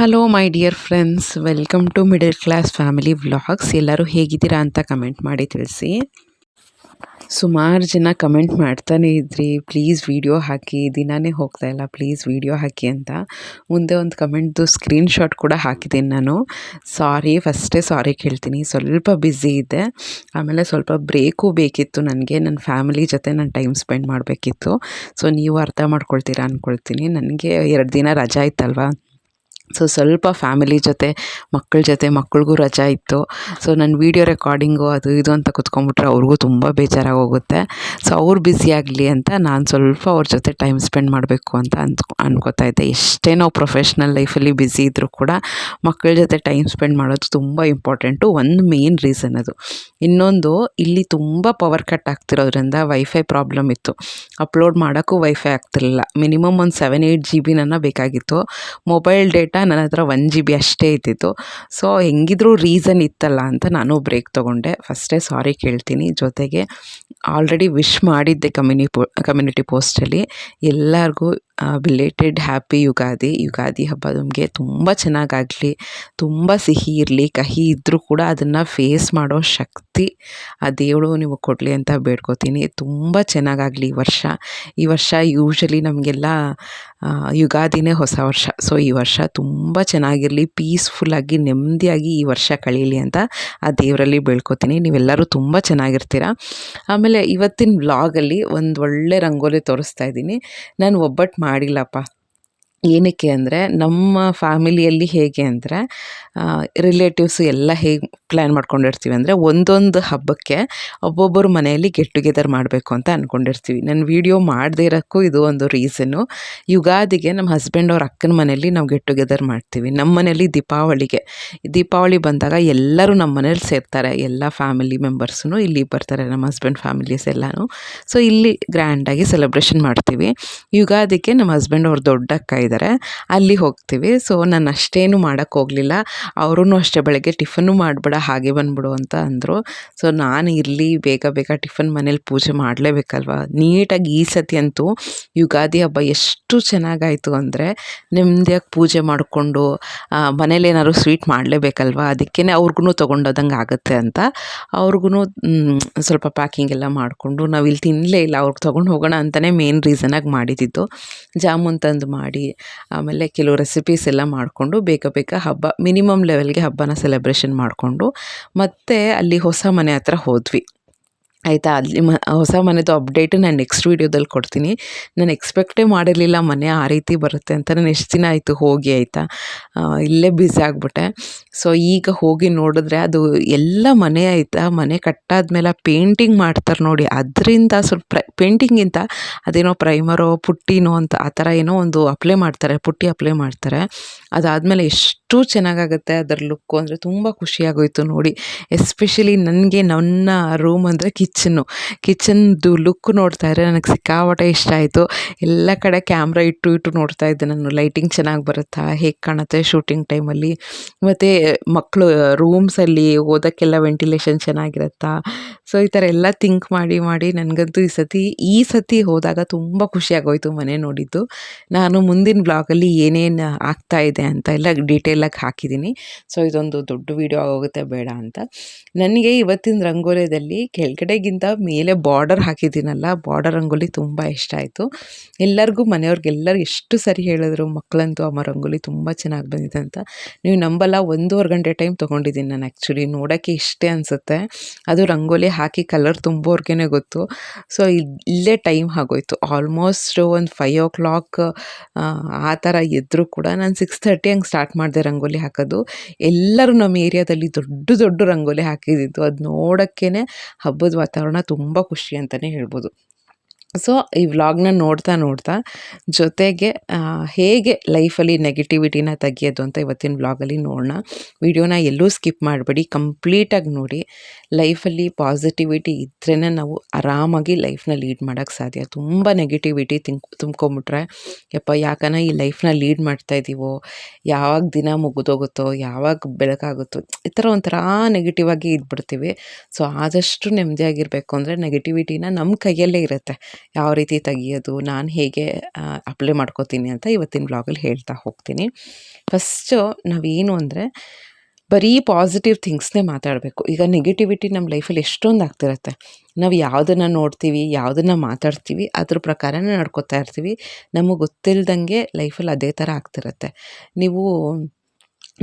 Hello my dear friends welcome to middle class family vlogs ಎಲ್ಲರೂ ಹೇಗಿದ್ದೀರಾ ಅಂತ comment ಮಾಡಿ ತಿಳಿಸಿ. ಸುಮಾರು ಜನ ಕಮೆಂಟ್ ಮಾಡ್ತಾನೆ ಇದ್ರಿ. ಪ್ಲೀಸ್ ವೀಡಿಯೋ ಹಾಕಿ. ದಿನಾನೇ ಹೋಗ್ತಾ ಇಲ್ಲ. ಪ್ಲೀಸ್ ವೀಡಿಯೋ ಹಾಕಿ ಅಂತ. ಮುಂದೆ ಒಂದು ಕಮೆಂಟ್ದು ಸ್ಕ್ರೀನ್ಶಾಟ್ ಕೂಡ ಹಾಕಿದ್ದೀನಿ ನಾನು. ಸಾರಿ ಫಸ್ಟೇ ಸಾರಿ ಕೇಳ್ತೀನಿ. ಸ್ವಲ್ಪ ಬ್ಯುಸಿ ಇದ್ದೆ ಆಮೇಲೆ ಸ್ವಲ್ಪ ಬ್ರೇಕು ಬೇಕಿತ್ತು ನನಗೆ. ನನ್ನ ಫ್ಯಾಮಿಲಿ ಜೊತೆ ನಾನು ಟೈಮ್ ಸ್ಪೆಂಡ್ ಮಾಡಬೇಕಿತ್ತು. ಸೊ ನೀವು ಅರ್ಥ ಮಾಡ್ಕೊಳ್ತೀರಾ ಅಂದ್ಕೊಳ್ತೀನಿ ನನಗೆ ಎರಡು ದಿನ ರಜಾ ಇತ್ತಲ್ವಾ? ಸೊ ಸ್ವಲ್ಪ ಫ್ಯಾಮಿಲಿ ಜೊತೆ, ಮಕ್ಕಳ ಜೊತೆ ಮಕ್ಳಿಗೂ ರಜಾ ಇತ್ತು. ಸೊ ನನ್ನ ವೀಡಿಯೋ ರೆಕಾರ್ಡಿಂಗು ಅದು ಇದು ಅಂತ ಕುತ್ಕೊಂಡ್ಬಿಟ್ರೆ ಅವ್ರಿಗೂ ತುಂಬ ಬೇಜಾರಾಗಿ ಹೋಗುತ್ತೆ ಸೊ ಅವ್ರು ಬ್ಯುಸಿಯಾಗಲಿ ಅಂತ ನಾನು ಸ್ವಲ್ಪ ಅವ್ರ ಜೊತೆ ಟೈಮ್ ಸ್ಪೆಂಡ್ ಮಾಡಬೇಕು ಅಂತ ಅನ್ಕೊ ಅನ್ಕೋತಾ ಇದ್ದೆ. ಎಷ್ಟೇ ನಾವು ಪ್ರೊಫೆಷ್ನಲ್ ಲೈಫಲ್ಲಿ ಬ್ಯುಸಿ ಇದ್ದರೂ ಕೂಡ ಮಕ್ಕಳ ಜೊತೆ ಟೈಮ್ ಸ್ಪೆಂಡ್ ಮಾಡೋದು ತುಂಬ ಇಂಪಾರ್ಟೆಂಟು ಒಂದು ಮೇನ್ ರೀಸನ್ ಅದು. ಇನ್ನೊಂದು, ಇಲ್ಲಿ ತುಂಬ ಪವರ್ ಕಟ್ ಆಗ್ತಿರೋದ್ರಿಂದ ವೈಫೈ ಪ್ರಾಬ್ಲಮ್ ಇತ್ತು. ಅಪ್ಲೋಡ್ ಮಾಡೋಕ್ಕೂ ವೈಫೈ ಆಗ್ತಿರಲಿಲ್ಲ. ಮಿನಿಮಮ್ ಒಂದು ಸೆವೆನ್ ಏಯ್ಟ್ ಜಿ ಬಿ ನನ್ನ ಬೇಕಾಗಿತ್ತು. ಮೊಬೈಲ್ ಡೇಟಾ ನನ್ನ ಹತ್ರ ಒನ್ ಜಿ ಬಿ ಅಷ್ಟೇ ಇದ್ದಿತ್ತು ಸೊ ಹೆಂಗಿದ್ರೂ ರೀಸನ್ ಇತ್ತಲ್ಲ ಅಂತ ನಾನು ಬ್ರೇಕ್ ತೊಗೊಂಡೆ. ಫಸ್ಟೇ ಸಾರಿ ಕೇಳ್ತೀನಿ. ಜೊತೆಗೆ ಆಲ್ರೆಡಿ ವಿಶ್ ಮಾಡಿದ್ದೆ ಕಮ್ಯುನಿ ಪೋ ಕಮ್ಯುನಿಟಿ ಪೋಸ್ಟಲ್ಲಿ ಎಲ್ಲರಿಗೂ ಬಿಲೇಟೆಡ್ ಹ್ಯಾಪಿ ಯುಗಾದಿ. ಯುಗಾದಿ ಹಬ್ಬ ನಮಗೆ ತುಂಬ ಚೆನ್ನಾಗಾಗಲಿ, ತುಂಬ ಸಿಹಿ ಇರಲಿ, ಕಹಿ ಇದ್ದರೂ ಕೂಡ ಅದನ್ನು ಫೇಸ್ ಮಾಡೋ ಶಕ್ತಿ ಆ ದೇವಳು ನಿಮಗೆ ಕೊಡಲಿ ಅಂತ ಬೇಡ್ಕೋತೀನಿ. ತುಂಬ ಚೆನ್ನಾಗಾಗಲಿ ಈ ವರ್ಷ. ಈ ವರ್ಷ ಯೂಶ್ವಲಿ ನಮಗೆಲ್ಲ ಯುಗಾದಿನೇ ಹೊಸ ವರ್ಷ. ಸೊ ಈ ವರ್ಷ ತುಂಬ ಚೆನ್ನಾಗಿರಲಿ ಪೀಸ್ಫುಲ್ಲಾಗಿ ನೆಮ್ಮದಿಯಾಗಿ ಈ ವರ್ಷ ಕಳೀಲಿ ಅಂತ ಆ ದೇವರಲ್ಲಿ ಬೇಳ್ಕೊತೀನಿ ನೀವೆಲ್ಲರೂ ತುಂಬ ಚೆನ್ನಾಗಿರ್ತೀರ. ಆಮೇಲೆ ಇವತ್ತಿನ ವ್ಲಾಗಲ್ಲಿ ಒಂದು ಒಳ್ಳೆ ರಂಗೋಲಿ ತೋರಿಸ್ತಾ ಇದ್ದೀನಿ. ನಾನು ಒಬ್ಬಟ್ಟು ಮಾಡಿಲ್ಲಪ್ಪ. ಏನಕ್ಕೆ ಅಂದರೆ ನಮ್ಮ ಫ್ಯಾಮಿಲಿಯಲ್ಲಿ ಹೇಗೆ ಅಂದರೆ ರಿಲೇಟಿವ್ಸ್ ಎಲ್ಲ ಹೇಗೆ ಪ್ಲ್ಯಾನ್ ಮಾಡ್ಕೊಂಡಿರ್ತೀವಿ ಅಂದರೆ ಒಂದೊಂದು ಹಬ್ಬಕ್ಕೆ ಒಬ್ಬೊಬ್ಬರು ಮನೆಯಲ್ಲಿ ಗೆಟ್ ಟುಗೆದರ್ ಮಾಡಬೇಕು ಅಂತ ಅಂದ್ಕೊಂಡಿರ್ತೀವಿ ನಾನು ವೀಡಿಯೋ ಮಾಡದೇ ಇರೋಕ್ಕೂ ಇದು ಒಂದು ರೀಸನ್ನು ಯುಗಾದಿಗೆ ನಮ್ಮ ಹಸ್ಬೆಂಡ್ ಅವ್ರ ಅಕ್ಕನ ಮನೆಯಲ್ಲಿ ನಾವು ಗೆಟ್ ಟುಗೆದರ್ ಮಾಡ್ತೀವಿ. ನಮ್ಮ ಮನೆಯಲ್ಲಿ ದೀಪಾವಳಿಗೆ. ದೀಪಾವಳಿ ಬಂದಾಗ ಎಲ್ಲರೂ ನಮ್ಮ ಮನೇಲಿ ಸೇರ್ತಾರೆ. ಎಲ್ಲ ಫ್ಯಾಮಿಲಿ ಮೆಂಬರ್ಸೂ ಇಲ್ಲಿ ಬರ್ತಾರೆ ನಮ್ಮ ಹಸ್ಬೆಂಡ್ ಫ್ಯಾಮಿಲೀಸ್ ಎಲ್ಲನೂ. ಸೊ, ಇಲ್ಲಿ ಗ್ರ್ಯಾಂಡಾಗಿ ಸೆಲೆಬ್ರೇಷನ್ ಮಾಡ್ತೀವಿ. ಯುಗಾದಿಗೆ ನಮ್ಮ ಹಸ್ಬೆಂಡ್ ಅವ್ರ ದೊಡ್ಡ ಅಕ್ಕ ಇದ್ದಾರೆ ಅಲ್ಲಿ ಹೋಗ್ತೀವಿ. ಸೊ, ನಾನು ಅಷ್ಟೇನು ಮಾಡೋಕ್ಕೆ ಹೋಗಲಿಲ್ಲ. ಅವರೂ ಅಷ್ಟೇ ಬೆಳಗ್ಗೆ ಟಿಫನ್ನು ಮಾಡಬೇಡ ಹಾಗೆ ಬಂದ್ಬಿಡು ಅಂತ ಅಂದರು. ಸೊ ನಾನು ಇರಲಿ, ಬೇಗ ಬೇಗ ಟಿಫನ್ ಮನೇಲಿ ಪೂಜೆ ಮಾಡಲೇಬೇಕಲ್ವ? ನೀಟಾಗಿ ಈ ಸತಿ ಅಂತೂ ಯುಗಾದಿ ಹಬ್ಬ ಎಷ್ಟು ಚೆನ್ನಾಗಾಯಿತು ಅಂದರೆ ನೆಮ್ಮದಿಯಾಗಿ ಪೂಜೆ ಮಾಡಿಕೊಂಡು ಮನೇಲಿ ಏನಾದ್ರು ಸ್ವೀಟ್ ಮಾಡಲೇಬೇಕಲ್ವ? ಅದಕ್ಕೇ ಅವ್ರಿಗೂ ತೊಗೊಂಡೋದಂಗೆ ಆಗುತ್ತೆ ಅಂತ. ಅವ್ರಿಗೂ ಸ್ವಲ್ಪ ಪ್ಯಾಕಿಂಗ್ ಎಲ್ಲ ಮಾಡಿಕೊಂಡು, ನಾವು ಇಲ್ಲಿ ತಿನ್ನಲೇ ಇಲ್ಲ ಅವ್ರಿಗೆ ತೊಗೊಂಡು ಹೋಗೋಣ ಅಂತಲೇ ಮೇನ್ ರೀಸನಾಗಿ ಮಾಡಿದ್ದಿದ್ದು ಜಾಮೂನ್ ತಂದು ಮಾಡಿ, ಆಮೇಲೆ ಕೆಲವು ರೆಸಿಪೀಸ್ ಎಲ್ಲ ಮಾಡಿಕೊಂಡು, ಬೇಗ ಬೇಗ ಹಬ್ಬ, ಮಿನಿಮಮ್ ಲೆವೆಲ್ಗೆ ಹಬ್ಬನ ಸೆಲೆಬ್ರೇಷನ್ ಮಾಡಿಕೊಂಡು ಮತ್ತು ಅಲ್ಲಿ ಹೊಸ ಮನೆ ಹತ್ರ ಹೋದ್ವಿ. ಆಯಿತಾ? ಅಲ್ಲಿ ಮ ಹೊಸ ಮನೆದು ಅಪ್ಡೇಟು ನಾನು ನೆಕ್ಸ್ಟ್ ವೀಡಿಯೋದಲ್ಲಿ ಕೊಡ್ತೀನಿ. ನಾನು ಎಕ್ಸ್ಪೆಕ್ಟೇ ಮಾಡಿರಲಿಲ್ಲ, ಮನೆ ಆ ರೀತಿ ಬರುತ್ತೆ ಅಂತ. ನಾನು ಎಷ್ಟು ದಿನ ಆಯಿತು ಹೋಗಿ, ಆಯಿತಾ? ಇಲ್ಲೇ ಬ್ಯುಸಿ ಆಗಿಬಿಟ್ಟೆ. ಸೊ ಈಗ ಹೋಗಿ ನೋಡಿದ್ರೆ ಅದು ಎಲ್ಲ ಮನೆ ಆಯಿತಾ? ಮನೆ ಕಟ್ಟಾದ್ಮೇಲೆ ಪೇಂಟಿಂಗ್ ಮಾಡ್ತಾರೆ ನೋಡಿ. ಅದರಿಂದ ಸ್ವಲ್ಪ ಪ್ರ ಪೇಂಟಿಂಗಿಂತ ಅದೇನೋ ಪ್ರೈಮರೋ ಪುಟ್ಟಿನೋ ಅಂತ, ಆ ಥರ ಏನೋ ಒಂದು ಅಪ್ಲೈ ಮಾಡ್ತಾರೆ. ಪುಟ್ಟಿ ಅಪ್ಲೈ ಮಾಡ್ತಾರೆ. ಅದಾದಮೇಲೆ ಎಷ್ಟು ಚೆನ್ನಾಗಾಗುತ್ತೆ ಅದರ ಲುಕ್ಕು ಅಂದರೆ ತುಂಬ ಖುಷಿಯಾಗೋಯಿತು ನೋಡಿ. ಎಸ್ಪೆಷಲಿ ನನಗೆ ನನ್ನ ರೂಮ್ ಅಂದರೆ ಕಿಚನ್ನು. ಕಿಚನ್ದು ಲುಕ್ ನೋಡ್ತಾ ಇದ್ರೆ ನನಗೆ ಸಿಕ್ಕಾಪಟ್ಟೆ ಇಷ್ಟ ಆಯಿತು. ಎಲ್ಲ ಕಡೆ ಕ್ಯಾಮ್ರಾ ಇಟ್ಟು ಇಟ್ಟು ನೋಡ್ತಾ ಇದ್ದೆ ನಾನು. ಲೈಟಿಂಗ್ ಚೆನ್ನಾಗಿ ಬರುತ್ತಾ? ಹೇಗೆ ಕಾಣುತ್ತೆ ಶೂಟಿಂಗ್ ಟೈಮಲ್ಲಿ ಮತ್ತು ಮಕ್ಕಳು ರೂಮ್ಸಲ್ಲಿ ಓದೋಕ್ಕೆಲ್ಲ ವೆಂಟಿಲೇಷನ್ ಚೆನ್ನಾಗಿರುತ್ತಾ? ಸೊ ಈ ಥರ ಎಲ್ಲ ಥಿಂಕ್ ಮಾಡಿ ಮಾಡಿ ನನಗಂತೂ ಈ ಸತಿ ಈ ಸತಿ ಹೋದಾಗ ತುಂಬ ಖುಷಿಯಾಗೋಯ್ತು ಮನೆ ನೋಡಿದ್ದು. ನಾನು ಮುಂದಿನ ಬ್ಲಾಗಲ್ಲಿ ಏನೇನು ಆಗ್ತಾ ಇದೆ ಅಂತ ಎಲ್ಲ ಡೀಟೇಲಾಗಿ ಹಾಕಿದ್ದೀನಿ. ಸೊ ಇದೊಂದು ದೊಡ್ಡ ವೀಡಿಯೋ ಆಗೋಗುತ್ತೆ, ಬೇಡ ಅಂತ. ನನಗೆ ಇವತ್ತಿನ ರಂಗೋಲಿಯಲ್ಲಿ ಕೆಳಗಡೆಗಿಂತ ಮೇಲೆ ಬಾರ್ಡರ್ ಹಾಕಿದ್ದೀನಲ್ಲ ಬಾರ್ಡರ್ ರಂಗೋಲಿ ತುಂಬ ಇಷ್ಟ ಆಯಿತು. ಎಲ್ಲರಿಗೂ ಮನೆಯವ್ರಿಗೆಲ್ಲರೂ ಎಷ್ಟು ಸರಿ ಹೇಳಿದ್ರು, ಮಕ್ಕಳಂತೂ ಅಮ್ಮ ರಂಗೋಲಿ ತುಂಬ ಚೆನ್ನಾಗಿ ಬಂದಿದೆ ಅಂತ. ನೀವು ನಂಬಲ್ಲ, ಒಂದೂವರೆ ಗಂಟೆ ಟೈಮ್ ತೊಗೊಂಡಿದ್ದೀನಿ ನಾನು ಆ್ಯಕ್ಚುಲಿ ನೋಡೋಕ್ಕೆ ಇಷ್ಟೇ ಅನಿಸುತ್ತೆ. ಅದು ರಂಗೋಲಿ ಹಾಕಿ ಕಲರ್ ತುಂಬೋರ್ಗೇ ಗೊತ್ತು. ಸೊ ಇಲ್ಲೇ ಟೈಮ್ ಆಗೋಯ್ತು. ಆಲ್ಮೋಸ್ಟ್ ಒಂದು ಫೈವ್ ಓ ಕ್ಲಾಕ್ ಆ ಥರ ಇದ್ದರೂ ಕೂಡ ನಾನು ಸಿಕ್ಸ್ ತರ್ಟಿ ಹಂಗೆ ಸ್ಟಾರ್ಟ್ ಮಾಡಿದೆ ರಂಗೋಲಿ ಹಾಕೋದು. ಎಲ್ಲರೂ ನಮ್ಮ ಏರಿಯಾದಲ್ಲಿ ದೊಡ್ಡ ದೊಡ್ಡ ರಂಗೋಲಿ ಹಾಕಿದ್ದಿದ್ದು ಅದು ನೋಡೋಕ್ಕೇ ಹಬ್ಬದ ವಾತಾವರಣ ತುಂಬ ಖುಷಿ ಅಂತಲೇ ಹೇಳ್ಬೋದು. ಸೊ ಈ ವ್ಲಾಗ್ನ ನೋಡ್ತಾ ನೋಡ್ತಾ ಜೊತೆಗೆ ಹೇಗೆ ಲೈಫಲ್ಲಿ ನೆಗೆಟಿವಿಟಿನ ತೆಗಿಯೋದು ಅಂತ ಇವತ್ತಿನ ವ್ಲಾಗಲ್ಲಿ ನೋಡೋಣ ವಿಡಿಯೋನ ಎಲ್ಲೂ ಸ್ಕಿಪ್ ಮಾಡಬೇಡಿ. ಕಂಪ್ಲೀಟಾಗಿ ನೋಡಿ. ಲೈಫಲ್ಲಿ ಪಾಸಿಟಿವಿಟಿ ಇದ್ರೇ ನಾವು ಆರಾಮಾಗಿ ಲೈಫ್ನ ಲೀಡ್ ಮಾಡೋಕ್ಕೆ ಸಾಧ್ಯ. ತುಂಬ ನೆಗೆಟಿವಿಟಿ ತಿಂಕ್, ತುಂಬ್ಕೊಂಬಿಟ್ರೆ, ಯಪ್ಪ, ಯಾಕನ ಈ ಲೈಫ್ನ ಲೀಡ್ ಮಾಡ್ತಾ ಇದ್ದೀವೋ ಯಾವಾಗ ದಿನ ಮುಗಿದೋಗುತ್ತೋ? ಯಾವಾಗ ಬೆಳಕಾಗುತ್ತೋ? ಈ ಥರ ಒಂಥರ ನೆಗೆಟಿವ್ ಆಗಿ ಇದ್ಬಿಡ್ತೀವಿ. ಸೊ ಆದಷ್ಟು ನೆಮ್ಮದಿಯಾಗಿರಬೇಕು ಅಂದರೆ ನೆಗೆಟಿವಿಟಿನ ನಮ್ಮ ಕೈಯಲ್ಲೇ ಇರುತ್ತೆ. ಯಾವ ರೀತಿ ತೆಗಿಯೋದು, ನಾನು ಹೇಗೆ ಅಪ್ಲೈ ಮಾಡ್ಕೋತೀನಿ ಅಂತ ಇವತ್ತಿನ ಬ್ಲಾಗಲ್ಲಿ ಹೇಳ್ತಾ ಹೋಗ್ತೀನಿ. ಫಸ್ಟು ನಾವೇನು ಅಂದರೆ, ಬರೀ ಪಾಸಿಟಿವ್ ಥಿಂಗ್ಸ್ನೇ ಮಾತಾಡಬೇಕು. ಈಗ ನೆಗೆಟಿವಿಟಿ ನಮ್ಮ ಲೈಫಲ್ಲಿ ಎಷ್ಟೊಂದು ಆಗ್ತಿರುತ್ತೆ. ನಾವು ಯಾವುದನ್ನು ನೋಡ್ತೀವಿ, ಯಾವುದನ್ನು ಮಾತಾಡ್ತೀವಿ, ಅದ್ರ ಪ್ರಕಾರನೇ ನಡ್ಕೋತಾ ಇರ್ತೀವಿ. ನಮಗೆ ಗೊತ್ತಿಲ್ದಂಗೆ ಲೈಫಲ್ಲಿ ಅದೇ ಥರ ಆಗ್ತಿರುತ್ತೆ. ನೀವು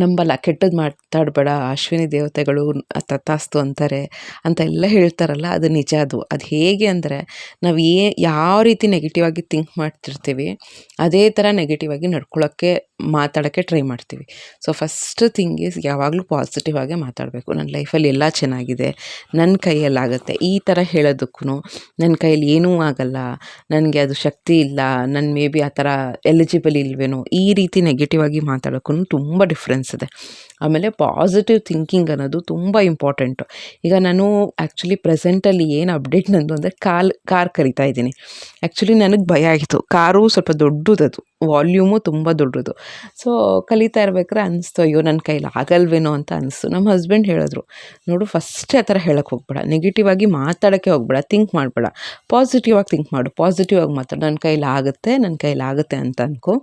ನಂಬಲ್ಲ ಕೆಟ್ಟದ್ದು ಮಾತಾಡಬೇಡ, ಅಶ್ವಿನಿ ದೇವತೆಗಳು ತಥಾಸ್ತು ಅಂತಾರೆ ಅಂತ ಎಲ್ಲ ಹೇಳ್ತಾರಲ್ಲ, ಅದು ನಿಜ ಅದು. ಅದು ಹೇಗೆ ಅಂದರೆ, ನಾವು ಏ, ಯಾವ ರೀತಿ ನೆಗೆಟಿವ್ ಆಗಿ ಥಿಂಕ್ ಮಾಡ್ತಿರ್ತೀವಿ, ಅದೇ ಥರ ನೆಗೆಟಿವ್ ಆಗಿ ನಡ್ಕೊಳ್ಳೋಕ್ಕೆ ಮಾತಾಡೋಕ್ಕೆ ಟ್ರೈ ಮಾಡ್ತೀವಿ. ಸೊ ಫಸ್ಟ್ ಥಿಂಗ್ ಈಸ್ ಯಾವಾಗಲೂ ಪಾಸಿಟಿವ್ ಆಗೇ ಮಾತಾಡಬೇಕು. ನನ್ನ ಲೈಫಲ್ಲಿ ಎಲ್ಲ ಚೆನ್ನಾಗಿದೆ ನನ್ನ ಕೈಯಲ್ಲಾಗುತ್ತೆ ಈ ಥರ ಹೇಳೋದಕ್ಕೂ ನನ್ನ ಕೈಯಲ್ಲಿ ಏನೂ ಆಗಲ್ಲ, ನನಗೆ ಅದು ಶಕ್ತಿ ಇಲ್ಲ ನನ್ನ ಮೇ ಬಿ ಆ ಥರ ಎಲಿಜಿಬಲ್ ಇಲ್ವೇನೋ, ಈ ರೀತಿ ನೆಗೆಟಿವ್ ಆಗಿ ಮಾತಾಡೋಕ್ಕೂ ತುಂಬ ಡಿಫ್ರೆನ್ಸ್ ಇದೆ ಆಮೇಲೆ ಪಾಸಿಟಿವ್ ಥಿಂಕಿಂಗ್ ಅನ್ನೋದು ತುಂಬ ಇಂಪಾರ್ಟೆಂಟು ಈಗ ನಾನು ಆ್ಯಕ್ಚುಲಿ ಪ್ರೆಸೆಂಟಲ್ಲಿ ಏನು ಅಪ್ಡೇಟ್ ನಂದು ಅಂದರೆ ಕಾಲ್, ಕಾರ್ ಕರಿತಾ ಇದ್ದೀನಿ. ಆ್ಯಕ್ಚುಲಿ ನನಗೆ ಭಯ ಆಗಿತ್ತು ಕಾರು ಸ್ವಲ್ಪ ದೊಡ್ಡದದು. ವಾಲ್ಯೂಮು ತುಂಬ ದೊಡ್ಡದು. ಸೊ ಕಲಿತಾ ಇರ್ಬೇಕಾದ್ರೆ ಅನಿಸ್ತು, ಅಯ್ಯೋ ನನ್ನ ಕೈಲಿ ಆಗಲ್ವೇನೋ ಅಂತ ಅನಿಸ್ತು. ನಮ್ಮ ಹಸ್ಬೆಂಡ್ ಹೇಳಿದ್ರು, ನೋಡು ಫಸ್ಟ್ ಆ ಥರ ಹೇಳೋಕ್ಕೆ ಹೋಗ್ಬೇಡ. ನೆಗೆಟಿವ್ ಆಗಿ ಮಾತಾಡೋಕ್ಕೆ ಹೋಗ್ಬೇಡ. ಥಿಂಕ್ ಮಾಡಬೇಡ. ಪಾಸಿಟಿವ್ ಆಗಿ ಥಿಂಕ್ ಮಾಡು. ಪಾಸಿಟಿವ್ ಆಗಿ ಮಾತಾಡು. ನನ್ನ ಕೈಲಿ ಆಗುತ್ತೆ ನನ್ನ ಕೈಲಿ ಆಗುತ್ತೆ ಅಂತ ಅನ್ಕೋ.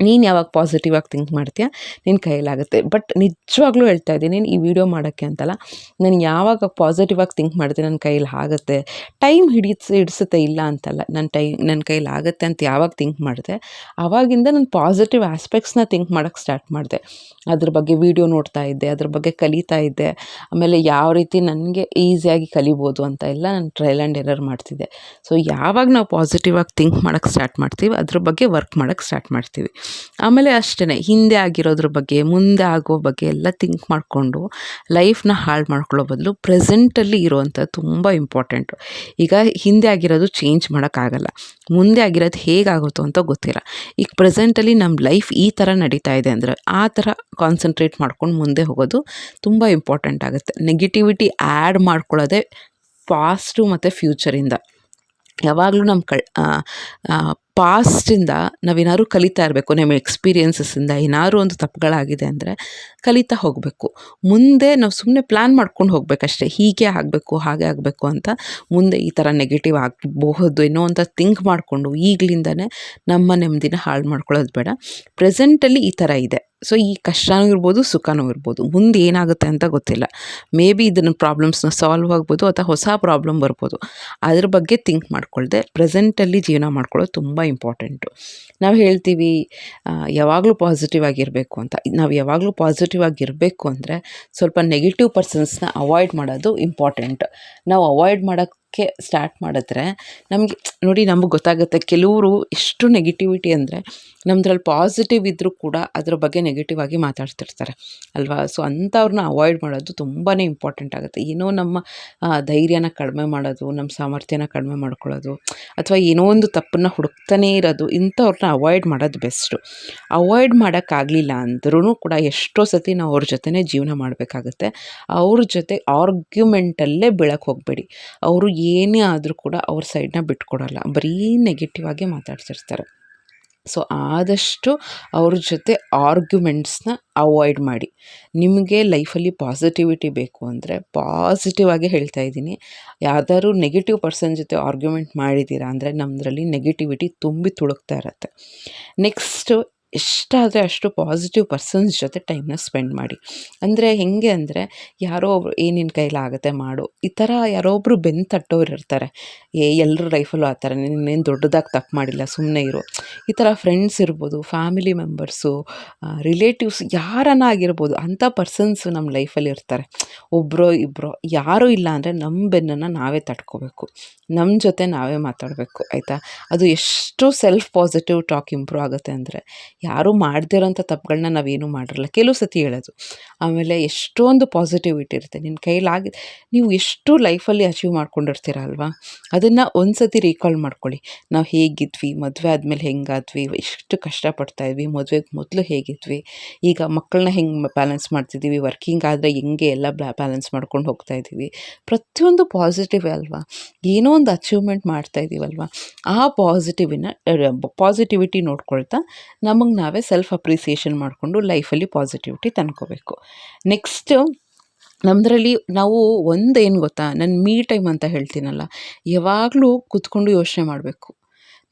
ನೀನು ಯಾವಾಗ ಪಾಸಿಟಿವ್ ಆಗಿ ಥಿಂಕ್ ಮಾಡ್ತೀಯ? ನಿನ್ನ ಕೈಯಲ್ಲಾಗುತ್ತೆ. ಬಟ್ ನಿಜವಾಗ್ಲೂ ಹೇಳ್ತಾ ಇದ್ದೀನಿ ಈ ವಿಡಿಯೋ ಮಾಡೋಕ್ಕೆ ಅಂತಲ್ಲ, ನಾನು ಯಾವಾಗ ಪಾಸಿಟಿವ್ ಆಗಿ ಥಿಂಕ್ ಮಾಡ್ತೀನಿ ನನ್ನ ಕೈಯಲ್ಲಿ ಆಗುತ್ತೆ? ಟೈಮ್ ಹಿಡಿಸ್, ಹಿಡಿಸುತ್ತೆ ಇಲ್ಲ ಅಂತಲ್ಲ ನನ್ನ ಟೈ ನನ್ನ ಕೈಯಲ್ಲಿ ಆಗುತ್ತೆ ಅಂತ ಯಾವಾಗ ಥಿಂಕ್ ಮಾಡಿದೆ? ಆವಾಗಿಂದ ನಾನು ಪಾಸಿಟಿವ್ ಆಸ್ಪೆಕ್ಟ್ಸ್ನ ಥಿಂಕ್ ಮಾಡೋಕ್ಕೆ ಸ್ಟಾರ್ಟ್ ಮಾಡಿದೆ. ಅದ್ರ ಬಗ್ಗೆ ವಿಡಿಯೋ ನೋಡ್ತಾ ಇದ್ದೆ, ಅದ್ರ ಬಗ್ಗೆ ಕಲಿತಾ ಇದ್ದೆ. ಆಮೇಲೆ ಯಾವ ರೀತಿ ನನಗೆ ಈಸಿಯಾಗಿ ಕಲಿಬೋದು ಅಂತ ಎಲ್ಲ ನಾನು ಟ್ರಯಲ್ ಆ್ಯಂಡ್ ಎರರ್ ಮಾಡ್ತಿದ್ದೆ. ಸೊ ಯಾವಾಗ ನಾವು ಪಾಸಿಟಿವ್ ಆಗಿ ಥಿಂಕ್ ಮಾಡೋಕ್ಕೆ ಸ್ಟಾರ್ಟ್ ಮಾಡ್ತೀವಿ, ಅದ್ರ ಬಗ್ಗೆ ವರ್ಕ್ ಮಾಡೋಕ್ಕೆ ಸ್ಟಾರ್ಟ್ ಮಾಡ್ತೀವಿ. ಆಮೇಲೆ ಅಷ್ಟೇ ಹಿಂದೆ ಆಗಿರೋದ್ರ ಬಗ್ಗೆ, ಮುಂದೆ ಆಗೋ ಬಗ್ಗೆ ಎಲ್ಲ ಥಿಂಕ್ ಮಾಡಿಕೊಂಡು ಲೈಫ್ನ ಹಾಳು ಮಾಡ್ಕೊಳ್ಳೋ ಬದಲು ಪ್ರೆಸೆಂಟಲ್ಲಿ ಇರುವಂಥ ತುಂಬ ಇಂಪಾರ್ಟೆಂಟು ಈಗ ಹಿಂದೆ ಆಗಿರೋದು ಚೇಂಜ್ ಮಾಡೋಕ್ಕಾಗಲ್ಲ. ಮುಂದೆ ಆಗಿರೋದು ಹೇಗಾಗುತ್ತೋ ಅಂತ ಗೊತ್ತಿಲ್ಲ. ಈಗ ಪ್ರೆಸೆಂಟಲ್ಲಿ ನಮ್ಮ ಲೈಫ್ ಈ ಥರ ನಡೀತಾ ಇದೆ ಅಂದರೆ ಆ ಥರ ಕಾನ್ಸಂಟ್ರೇಟ್ ಮಾಡ್ಕೊಂಡು ಮುಂದೆ ಹೋಗೋದು ತುಂಬ ಇಂಪಾರ್ಟೆಂಟ್ ಆಗುತ್ತೆ. ನೆಗೆಟಿವಿಟಿ ಆ್ಯಡ್ ಮಾಡ್ಕೊಳ್ಳೋದೇ ಪಾಸ್ಟು ಮತ್ತು ಫ್ಯೂಚರಿಂದ ಯಾವಾಗಲೂ ನಮ್ಮ ಕಳ್ ಪಾಸ್ಟಿಂದ ನಾವೇನಾದ್ರು ಕಲಿತಾ ಇರಬೇಕು, ನಮ್ಮ ಎಕ್ಸ್ಪೀರಿಯನ್ಸಸ್ಸಿಂದ ಏನಾದ್ರು ಒಂದು ತಪ್ಪುಗಳಾಗಿದೆ ಅಂದರೆ ಕಲಿತಾ ಹೋಗಬೇಕು. ಮುಂದೆ ನಾವು ಸುಮ್ಮನೆ ಪ್ಲ್ಯಾನ್ ಮಾಡ್ಕೊಂಡು ಹೋಗಬೇಕಷ್ಟೇ, ಹೀಗೆ ಆಗಬೇಕು, ಹಾಗೆ ಆಗಬೇಕು ಅಂತ ಮುಂದೆ ಈ ಥರ ನೆಗೆಟಿವ್ ಆಗಬಹುದು ಏನೋ ಅಂತ ಥಿಂಕ್ ಮಾಡಿಕೊಂಡು ಈಗಲಿಂದನೇ ನಮ್ಮ ನೆಮ್ಮದಿನ ಹಾಳು ಮಾಡ್ಕೊಳ್ಳೋದು ಬೇಡ. ಪ್ರೆಸೆಂಟಲ್ಲಿ ಈ ಥರ ಇದೆ. ಸೊ ಈ ಕಷ್ಟನೂ ಇರ್ಬೋದು, ಸುಖನೂ ಇರ್ಬೋದು. ಮುಂದೆ ಏನಾಗುತ್ತೆ ಅಂತ ಗೊತ್ತಿಲ್ಲ. ಮೇ ಬಿ ಇದನ್ನು ಪ್ರಾಬ್ಲಮ್ಸ್ನ ಸಾಲ್ವ್ ಆಗ್ಬೋದು, ಅಥವಾ ಹೊಸ ಪ್ರಾಬ್ಲಮ್ ಬರ್ಬೋದು. ಅದ್ರ ಬಗ್ಗೆ ಥಿಂಕ್ ಮಾಡ್ಕೊಳ್ಳದೆ ಪ್ರೆಸೆಂಟಲ್ಲಿ ಜೀವನ ಮಾಡ್ಕೊಳ್ಳೋದು ತುಂಬ ಇಂಪಾರ್ಟೆಂಟು ನಾವು ಹೇಳ್ತೀವಿ ಯಾವಾಗಲೂ ಪಾಸಿಟಿವ್ ಆಗಿರಬೇಕು ಅಂತ. ನಾವು ಯಾವಾಗಲೂ ಪಾಸಿಟಿವ್ ಆಗಿರಬೇಕು ಅಂದರೆ ಸ್ವಲ್ಪ ನೆಗೆಟಿವ್ ಪರ್ಸನ್ಸ್ನ ಅವಾಯ್ಡ್ ಮಾಡೋದು ಇಂಪಾರ್ಟೆಂಟ್ ನಾವು ಅವಾಯ್ಡ್ ಮಾಡೋಕ್ಕೆ ಸ್ಟಾರ್ಟ್ ಮಾಡಿದ್ರೆ ನಮಗೆ, ನೋಡಿ ನಮಗೆ ಗೊತ್ತಾಗುತ್ತೆ ಕೆಲವರು ಎಷ್ಟು ನೆಗೆಟಿವಿಟಿ ಅಂದರೆ ನಮ್ದ್ರಲ್ಲಿ ಪಾಸಿಟಿವ್ ಇದ್ದರೂ ಕೂಡ ಅದ್ರ ಬಗ್ಗೆ ನೆಗೆಟಿವ್ ಆಗಿ ಮಾತಾಡ್ತಿರ್ತಾರೆ ಅಲ್ವಾ? ಸೊ ಅಂಥವ್ರನ್ನ ಅವಾಯ್ಡ್ ಮಾಡೋದು ತುಂಬಾ ಇಂಪಾರ್ಟೆಂಟ್ ಆಗುತ್ತೆ. ಏನೋ ನಮ್ಮ ಧೈರ್ಯನ ಕಡಿಮೆ ಮಾಡೋದು, ನಮ್ಮ ಸಾಮರ್ಥ್ಯನ ಕಡಿಮೆ ಮಾಡ್ಕೊಳ್ಳೋದು, ಅಥವಾ ಏನೋ ಒಂದು ತಪ್ಪನ್ನು ಹುಡುಕ್ತಾನೇ ಇರೋದು ಇಂಥವ್ರನ್ನ ಅವಾಯ್ಡ್ ಮಾಡೋದು ಬೆಸ್ಟು ಅವಾಯ್ಡ್ ಮಾಡೋಕ್ಕಾಗಲಿಲ್ಲ ಅಂದ್ರೂ ಕೂಡ ಎಷ್ಟೋ ಸತಿ ನಾವು ಅವ್ರ ಜೊತೆನೇ ಜೀವನ ಮಾಡಬೇಕಾಗುತ್ತೆ. ಅವ್ರ ಜೊತೆ ಆರ್ಗ್ಯುಮೆಂಟಲ್ಲೇ ಬೆಳಕು ಹೋಗಬೇಡಿ. ಅವರು ಏನೇ ಆದರೂ ಕೂಡ ಅವ್ರ ಸೈಡನ್ನ ಬಿಟ್ಕೊಡಲ್ಲ. ಬರೀ ನೆಗೆಟಿವ್ ಆಗಿ ಮಾತಾಡ್ತಿರ್ತಾರೆ. ಸೊ ಆದಷ್ಟು ಅವ್ರ ಜೊತೆ ಆರ್ಗ್ಯುಮೆಂಟ್ಸ್ನ ಅವಾಯ್ಡ್ ಮಾಡಿ. ನಿಮಗೆ ಲೈಫಲ್ಲಿ ಪಾಸಿಟಿವಿಟಿ ಬೇಕು ಅಂದರೆ ಪಾಸಿಟಿವ್ ಆಗಿ ಹೇಳ್ತಾ ಇದ್ದೀನಿ. ಯಾವ್ದಾದ್ರು ನೆಗೆಟಿವ್ ಪರ್ಸನ್ ಜೊತೆ ಆರ್ಗ್ಯುಮೆಂಟ್ ಮಾಡಿದ್ದೀರಾ ಅಂದರೆ ನಮ್ಮದ್ರಲ್ಲಿ ನೆಗೆಟಿವಿಟಿ ತುಂಬಿ ತುಳುಕ್ತಾ ಇರತ್ತೆ. ನೆಕ್ಸ್ಟು ಎಷ್ಟಾದರೆ ಅಷ್ಟು ಪಾಸಿಟಿವ್ ಪರ್ಸನ್ಸ್ ಜೊತೆ ಟೈಮ್ನ ಸ್ಪೆಂಡ್ ಮಾಡಿ. ಅಂದರೆ ಹೇಗೆ ಅಂದರೆ ಯಾರೋ ಒಬ್ರು, ಏ ನಿನ್ನ ಕೈಲಾಗುತ್ತೆ ಮಾಡು. ಈ ಥರ ಯಾರೋ ಒಬ್ಬರು ಬೆನ್ನು ತಟ್ಟೋರು ಇರ್ತಾರೆ. ಏ ಎಲ್ಲರ ಲೈಫಲ್ಲೂ ಆ ಥರ ನೀನೇನು ದೊಡ್ಡದಾಗಿ ತಪ್ಪು ಮಾಡಿಲ್ಲ ಸುಮ್ಮನೆ ಇರು. ಈ ಥರ ಫ್ರೆಂಡ್ಸ್ ಇರ್ಬೋದು ಫ್ಯಾಮಿಲಿ ಮೆಂಬರ್ಸು ರಿಲೇಟಿವ್ಸ್ ಯಾರನ್ನ ಆಗಿರ್ಬೋದು, ಅಂಥ ಪರ್ಸನ್ಸ್ ನಮ್ಮ ಲೈಫಲ್ಲಿ ಇರ್ತಾರೆ. ಒಬ್ಬರೋ ಇಬ್ಬರೋ ಯಾರೂ ಇಲ್ಲ ಅಂದರೆ ನಮ್ಮ ಬೆನ್ನನ್ನು ನಾವೇ ತಟ್ಕೋಬೇಕು. ನಮ್ಮ ಜೊತೆ ನಾವೇ ಮಾತಾಡಬೇಕು, ಆಯಿತಾ? ಅದು ಎಷ್ಟು ಸೆಲ್ಫ್ ಪಾಸಿಟಿವ್ ಟಾಕ್ ಇಂಪ್ರೂವ್ ಆಗುತ್ತೆ ಅಂದರೆ ಯಾರೂ ಮಾಡ್ದಿರೋಂಥ ತಪ್ಪುಗಳನ್ನ ನಾವೇನು ಮಾಡಿರಲ್ಲ. ಕೆಲವು ಸತಿ ಹೇಳೋದು, ಆಮೇಲೆ ಎಷ್ಟೊಂದು ಪಾಸಿಟಿವಿಟಿ ಇರುತ್ತೆ ನಿನ್ನ ಕೈಲಾಗಿ, ನೀವು ಎಷ್ಟು ಲೈಫಲ್ಲಿ ಅಚೀವ್ ಮಾಡ್ಕೊಂಡಿರ್ತೀರ ಅಲ್ವಾ? ಅದನ್ನು ಒಂದು ಸತಿ ರೀಕಾಲ್ ಮಾಡ್ಕೊಳ್ಳಿ. ನಾವು ಹೇಗಿದ್ವಿ, ಮದುವೆ ಆದಮೇಲೆ ಹೆಂಗಾದ್ವಿ, ಎಷ್ಟು ಕಷ್ಟಪಡ್ತಾ ಇದ್ವಿ, ಮದುವೆಗೆ ಮೊದಲು ಹೇಗಿದ್ವಿ, ಈಗ ಮಕ್ಕಳನ್ನ ಹೆಂಗೆ ಬ್ಯಾಲೆನ್ಸ್ ಮಾಡ್ತಿದ್ದೀವಿ ವರ್ಕಿಂಗ್ ಆದರೆ ಹೆಂಗೆ ಎಲ್ಲ ಬ್ಯಾಲೆನ್ಸ್ ಮಾಡ್ಕೊಂಡು ಹೋಗ್ತಾ ಇದ್ದೀವಿ ಪ್ರತಿಯೊಂದು ಪಾಸಿಟಿವ್ ಅಲ್ವಾ? ಏನೋ ಒಂದು ಅಚೀವ್ಮೆಂಟ್ ಮಾಡ್ತಾ ಇದ್ದೀವಲ್ವಾ ಆ ಪಾಸಿಟಿವಿನ ಪಾಸಿಟಿವಿಟಿ ನೋಡ್ಕೊಳ್ತಾ ನಮಗೆ ನಾವೇ ಸೆಲ್ಫ್ ಅಪ್ರಿಸಿಯೇಷನ್ ಮಾಡಿಕೊಂಡು ಲೈಫಲ್ಲಿ ಪಾಸಿಟಿವಿಟಿ ತಂದ್ಕೋಬೇಕು. ನೆಕ್ಸ್ಟು ನಮ್ಮದ್ರಲ್ಲಿ ನಾವು ಒಂದು ಗೊತ್ತಾ? ನನ್ನ ಮೀ ಟೈಮ್ ಅಂತ ಹೇಳ್ತೀನಲ್ಲ. ಯಾವಾಗಲೂ ಕೂತ್ಕೊಂಡು ಯೋಚನೆ ಮಾಡಬೇಕು.